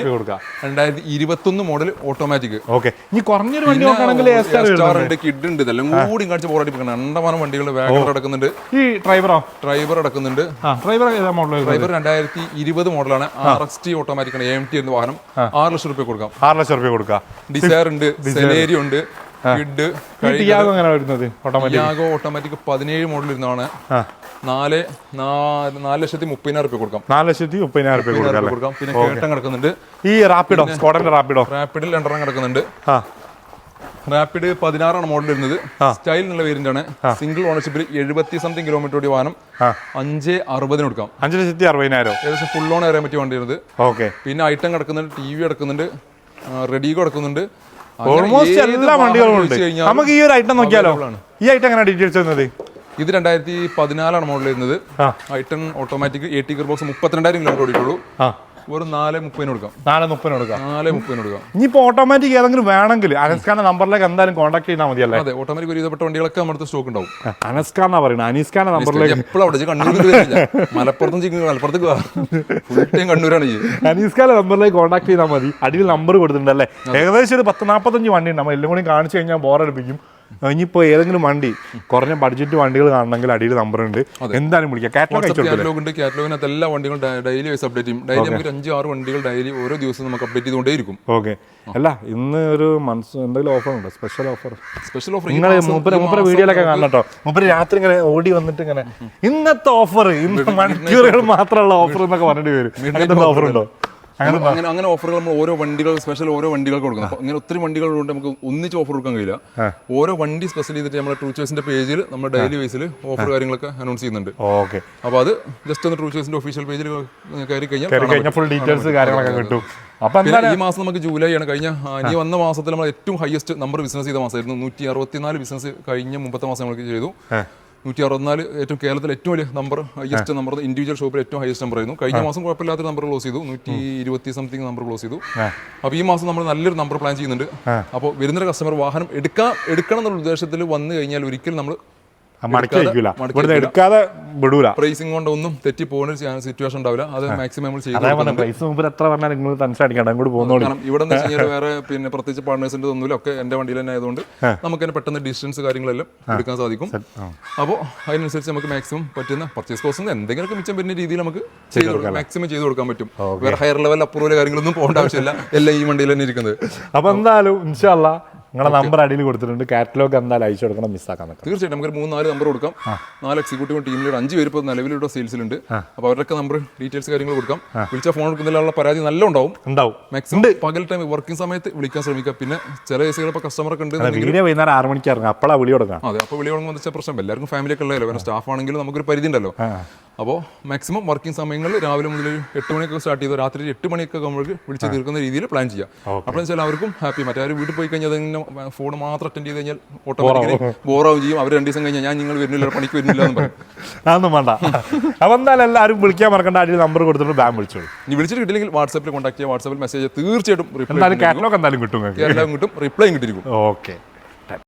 രൂപ കൊടുക്കാം. രണ്ടായിരത്തി ഇരുപത്തൊന്ന് മോഡൽ ഓട്ടോമാറ്റിക് ഓക്കെ ഇനി കുറഞ്ഞൊരു വണ്ടി നോക്കുകയാണെങ്കിൽ കിഡ് ഉണ്ട് ഇതെല്ലാം കൂടി കാണിച്ച് പോരാടി രണ്ടമാനം വണ്ടികൾ വേഗം അടക്കുന്നുണ്ട്. ഈ ഡ്രൈവറോ ഡ്രൈവർ അടക്കുന്നുണ്ട്. ഡ്രൈവർ ഏതാ മോഡൽ ഡ്രൈവർ രണ്ടായിരത്തി ഇരുപത് മോഡലാണ് ആർ എക്സ് ടി ഓട്ടോമാറ്റിക് ആണ്. എം ടി എന്ന വാഹനം. ആറ് ലക്ഷം രൂപ കൊടുക്കാം. ആറ് ലക്ഷം രൂപ കൊടുക്കാം. ഡിസയർ ഉണ്ട്. സെലേരി ഉണ്ട്. ടിയാഗോ വരുന്നത്? ഓട്ടോമാറ്റിക് ഓട്ടോമാറ്റിക് പതിനേഴ് മോഡൽ ഇരുന്നാണ് നാല് നാല് ലക്ഷത്തി മുപ്പതിനായിരം റുപ്യ കൊടുക്കാം. നാല് ലക്ഷത്തി മുപ്പതിനായിരം റുപ്യ കൊടുക്കാം പിന്നെ കേട്ടം കിടക്കുന്നുണ്ട്. ഈ റാപ്പിഡോ സ്കോഡന്റെ റാപ്പിഡോ റാപ്പിഡിൽ രണ്ടെണ്ണം കിടക്കുന്നുണ്ട്. റാപ്പിഡ് പതിനാറാണ് മോഡൽ ഇരുന്നത്. സ്റ്റൈൽ എന്നുള്ള വേരിയന്റ് ആണ് സിംഗിൾ ഓണർഷിപ്പിൽ എഴുപത്തി സംതിങ് കിലോമീറ്റർ ഓടി വാഹനം. അഞ്ച് അറുപതിന് കൊടുക്കാം. അഞ്ച് ലക്ഷത്തി അറുപതിനായിരം. ഏകദേശം ഫുൾ ഓൺ അറിയാൻ പറ്റിയ വണ്ടിയാണിത്. ഓക്കെ. പിന്നെ ഐറ്റം കിടക്കുന്നുണ്ട് ടി വി കിടക്കുന്നുണ്ട് റെഡി കിടക്കുന്നുണ്ട്. ഓൾമോസ്റ്റ് എല്ലാ വണ്ടികളും ഉണ്ട്. നമുക്ക് ഈ ഒരു ഐറ്റം നോക്കിയാലോ? ഈ ഐറ്റം എങ്ങനെ ഡീറ്റെയിൽസ് വരുന്നത് ഇത് രണ്ടായിരത്തി പതിനാലാണ് മോഡൽ വരുന്നത്. Item automatic A T gear box മുപ്പത്തിരണ്ടായിരം കിലോമീറ്റർ ഓടിയിട്ടുള്ളൂ. നാല് മുപ്പതിന് കൊടുക്കാം. നാല് മുപ്പതിന് കൊടുക്കാം. നാല് മുപ്പതിന് കൊടുക്കാം. ഇനിയിപ്പോൾ ഓട്ടോമാറ്റിക് ഏതെങ്കിലും വേണമെങ്കിൽ അനസ്കാന്റെ നമ്പറിലേക്ക് എന്തായാലും കോൺടാക്ട് ചെയ്താൽ മതിയല്ലേ അതെ ഓട്ടോമാറ്റിക് ഒരുവിധപ്പെട്ട വണ്ടികളൊക്കെ നമ്മുടെ സ്റ്റോക്ക് ഉണ്ടാവും. അനസ്ഖാന്നാ പറയുന്നത് അനീസ്കാന്റെ നമ്പറിലേക്ക് എപ്പോഴും അവിടെ കണ്ണൂർ മലപ്പുറത്തും ചിങ്ങ ഫുൾ ടൈം കണ്ണൂരാണ് ഈ. നമ്പറിലേക്ക് കോൺടാക്ട് ചെയ്താൽ മതി. അടിയിൽ നമ്പർ കൊടുത്തിട്ടുണ്ടല്ലേ ഏകദേശം ഒരു പത്ത് നാൽപ്പത്തഞ്ച് വണ്ടി ഉണ്ട്. നമ്മൾ എല്ലാം കൂടി കാണിച്ചു കഴിഞ്ഞാൽ ബോറടിപ്പിക്കും ഇനിയിപ്പോൾ ഏതെങ്കിലും വണ്ടി കുറഞ്ഞ ബഡ്ജറ്റ് വണ്ടികൾ കാണണമെങ്കിൽ അടിയിൽ നമ്പർ ഉണ്ട്. എന്തായാലും വിളിക്കാം. കാറ്റലോഗ് ഉണ്ട്. കാറ്റലോഗിനകത്ത് എല്ലാ വണ്ടികളും ഡെയിലി വൈസ് അപ്ഡേറ്റ് ചെയ്യും. ഡെയിലി നമുക്ക് അഞ്ച് ആറ് വണ്ടികൾ ഡെയിലി ഓരോ ദിവസവും നമുക്ക് അപ്ഡേറ്റ് ചെയ്തുകൊണ്ടേയിരിക്കും. ഓക്കെ അല്ല ഇന്ന് ഒരു മനസ്സ് എന്തെങ്കിലും ഓഫർ ഉണ്ടോ? സ്പെഷ്യൽ ഓഫർ സ്പെഷ്യൽ ഓഫർ നിങ്ങൾ മൂപ്പര് മൂപ്പര് വീഡിയോയിലൊക്കെ കാണട്ടോ മൂപ്പര് രാത്രി ഇങ്ങനെ ഓടി വന്നിട്ട് ഇങ്ങനെ ഇന്നത്തെ ഓഫർ ഇന്ന് മണിക്കൂറുകൾ മാത്രമുള്ള ഓഫർ എന്നൊക്കെ പറഞ്ഞിട്ട് വരും. ഓഫർ ഉണ്ടോ. അങ്ങനെ അങ്ങനെ ഓഫറുകൾ നമ്മൾ ഓരോ വണ്ടികൾ സ്പെഷ്യൽ ഓരോ വണ്ടികൾക്ക് കൊടുക്കണം. അപ്പോൾ അങ്ങനെ ഒത്തിരി വണ്ടികളുണ്ട് നമുക്ക് ഒന്നിച്ച് ഓഫർ കൊടുക്കാൻ കഴിയില്ല. ഓരോ വണ്ടി സ്പെഷ്യൽ ചെയ്തിട്ട് നമ്മുടെ ട്രൂ ചോയ്സിന്റെ പേജിൽ നമ്മൾ ഡെയിലി ബേസിൽ ഓഫർ കാര്യങ്ങളൊക്കെ അനൗൺസ് ചെയ്യുന്നുണ്ട്. ഓക്കെ. അപ്പോൾ അത് ജസ്റ്റ് ഒന്ന് ട്രൂ ചോയ്സിന്റെ ഒഫീഷ്യൽ പേജിൽ കയറി കഴിഞ്ഞാൽ ഫുൾ ഡീറ്റെയിൽസ് കാര്യങ്ങളൊക്കെ കിട്ടും. അപ്പം ഈ മാസം നമുക്ക് ജൂലൈ ആണ്. കഴിഞ്ഞ ഈ വന്ന മാസത്തിൽ നമ്മൾ ഏറ്റവും ഹയസ്റ്റ് നമ്പർ ബിസിനസ് ചെയ്ത മാസമായിരുന്നു നൂറ്റി അറുപത്തിനാല് ബിസിനസ് കഴിഞ്ഞ മുമ്പത്തെ മാസം നമുക്ക് ചെയ്തു. നൂറ്റി അറുപത്തിനാല് ഏറ്റവും കേരളത്തിൽ ഏറ്റവും വലിയ നമ്പർ ഹയസ്റ്റ് നമ്പർ ഇൻഡിവിജ്വൽ ഷോപ്പിൽ ഏറ്റവും ഹയസ്റ്റ് നമ്പർ ആയിരുന്നു. കഴിഞ്ഞ മാസം കുഴപ്പമില്ലാത്ത നമ്പർ ക്ലോസ് ചെയ്തു. നൂറ്റി ഇരുപത്തി സംതിങ് നമ്പർ ക്ലോസ് ചെയ്തു. അപ്പോൾ ഈ മാസം നമ്മൾ നല്ലൊരു നമ്പർ പ്ലാൻ ചെയ്യുന്നുണ്ട്. അപ്പോൾ വരുന്നൊരു കസ്റ്റമർ വാഹനം എടുക്കാം എടുക്കണം എന്നുള്ള ഉദ്ദേശത്തിൽ വന്നു കഴിഞ്ഞാൽ ഒരിക്കലും നമ്മൾ മടക്കി വയ്ക്കൂല. ഇവിടുന്ന് എടുക്കാതെ വിടൂല. പ്രൈസിങ് കൊണ്ട് ഒന്നും തെറ്റി പോകുന്ന സിറ്റുവേഷൻ ഉണ്ടാവില്ല. അത് മാക്സിമം നമ്മൾ ചെയ്തു പ്രൈസ് മുമ്പിൽ എത്ര പറഞ്ഞാൽ നിങ്ങൾ ടെൻഷൻ അടിക്കണ്ട അങ്ങോട്ട് പോകുന്നോളി. കാരണം ഇവിടെ എന്ന് വേറെ പിന്നെ പ്രത്യേകിച്ച് പാർട്ട്നേഴ്സിന്റെ ഒന്നുമില്ല ഒക്കെ എന്റെ വണ്ടിയിൽ തന്നെ ആയതുകൊണ്ട് നമുക്ക് തന്നെ പെട്ടെന്ന് ഡിസ്റ്റൻസ് കാര്യങ്ങളെല്ലാം എടുക്കാൻ സാധിക്കും. അപ്പോൾ അതിനനുസരിച്ച് നമുക്ക് മാക്സിമം പറ്റുന്ന പർച്ചേസ് കോസ്റ്റ് എന്തെങ്കിലുമൊക്കെ മിച്ചം വരുന്ന രീതിയിൽ നമുക്ക് ചെയ്തു കൊടുക്കാം. മാക്സിമം ചെയ്തു കൊടുക്കാൻ പറ്റും. വേറെ ഹയർ ലെവൽ അപ്രൂവൽ കാര്യങ്ങളൊന്നും പോകേണ്ട ആവശ്യമില്ല. എല്ലാം ഈ വണ്ടിയിൽ തന്നെ ഇരിക്കുന്നത്. അപ്പൊ എന്തായാലും ഇൻഷാല്ല നിങ്ങളെ നമ്പർ അടിയിൽ കൊടുത്തിട്ടുണ്ട്. കാറ്റലോഗ് എന്തായാലും അയച്ചു കൊടുക്കണം മിസ്സാക്കാൻ തീർച്ചയായിട്ടും നമുക്ക് മൂന്ന് നാല് നമ്പർ കൊടുക്കാം നാല് എക്സിക്യൂട്ടീവ് ടീമിൽ അഞ്ച് പേര് ഇപ്പോൾ നിലവിലുള്ള സെയിൽസിലുണ്ട് അപ്പോൾ അവരുടെ നമ്പർ ഡീറ്റെയിൽസ് കാര്യങ്ങൾ കൊടുക്കാം. വിളിച്ചാൽ ഫോൺ എടുക്കുന്നതിലുള്ള പരാതി നല്ല ഉണ്ടാവും. ഉണ്ടാവും. മാക്സിമം പകൽ ടൈം വർക്കിംഗ് സമയത്ത് വിളിക്കാൻ ശ്രമിക്കുക പിന്നെ ചില കേസുകൾ ഇപ്പോൾ കസ്റ്റമറൊക്കെ ഉണ്ട് വീഡിയോ വൈകുന്നേരം ആറ് മണിക്ക് ഇറങ്ങാം. അപ്പോഴാ വിളി കൊടുക്കാം. അതെ അപ്പോൾ വിളി തുടങ്ങുമ്പോൾ വെച്ചാൽ പ്രശ്നം? എല്ലാവർക്കും ഫാമിലി ഒക്കെ ഉള്ളതല്ലോ? കാരണം സ്റ്റാഫ് ആണെങ്കിലും നമുക്കൊരു പരിധി ഉണ്ടല്ലോ. അപ്പോൾ മാക്സിമം വർക്കിംഗ് സമയങ്ങളിൽ രാവിലെ മുതൽ എട്ട് മണിയൊക്കെ സ്റ്റാർട്ട് ചെയ്തു രാത്രി എട്ട് മണിയൊക്കെ നമ്മൾ വിളിച്ച് തീർക്കുന്ന രീതിയിൽ പ്ലാൻ ചെയ്യാം. അപ്പോൾ വെച്ചാൽ അവർക്കും ഹാപ്പി മറ്റേ വീട്ടിൽ പോയി കഴിഞ്ഞാൽ ഫോൺ മാത്രം അറ്റൻഡ് ചെയ്ത് കഴിഞ്ഞാൽ ഓട്ടോമാറ്റിക്കലി ബോറാവും ചെയ്യും. അവർ രണ്ട് ദിവസം കഴിഞ്ഞാൽ ഞാൻ നിങ്ങൾ വരുന്നില്ല പണിക്ക് വരുന്നില്ല എന്ന് പറയും. അതൊന്നും വേണ്ട. അപ്പം എന്തായാലും എല്ലാവരും വിളിക്കാൻ മറക്കേണ്ട. അടിയിൽ നമ്പർ കൊടുത്തിട്ട് ബാങ്ക് വിളിച്ചോളൂ. ഇനി വിളിച്ചിട്ട് കിട്ടില്ലെങ്കിൽ വാട്സാപ്പിൽ കോൺടാക്ട് ചെയ്യുക വാട്സാപ്പിൽ മെസ്സേജ് തീർച്ചയായിട്ടും റിപ്ലൈ എന്തായാലും കാറ്റലോഗ് എന്തായാലും കിട്ടും നിങ്ങൾക്ക്. എല്ലാം കിട്ടും റിപ്ലൈ കിട്ടിയിരിക്കും. ഓക്കെ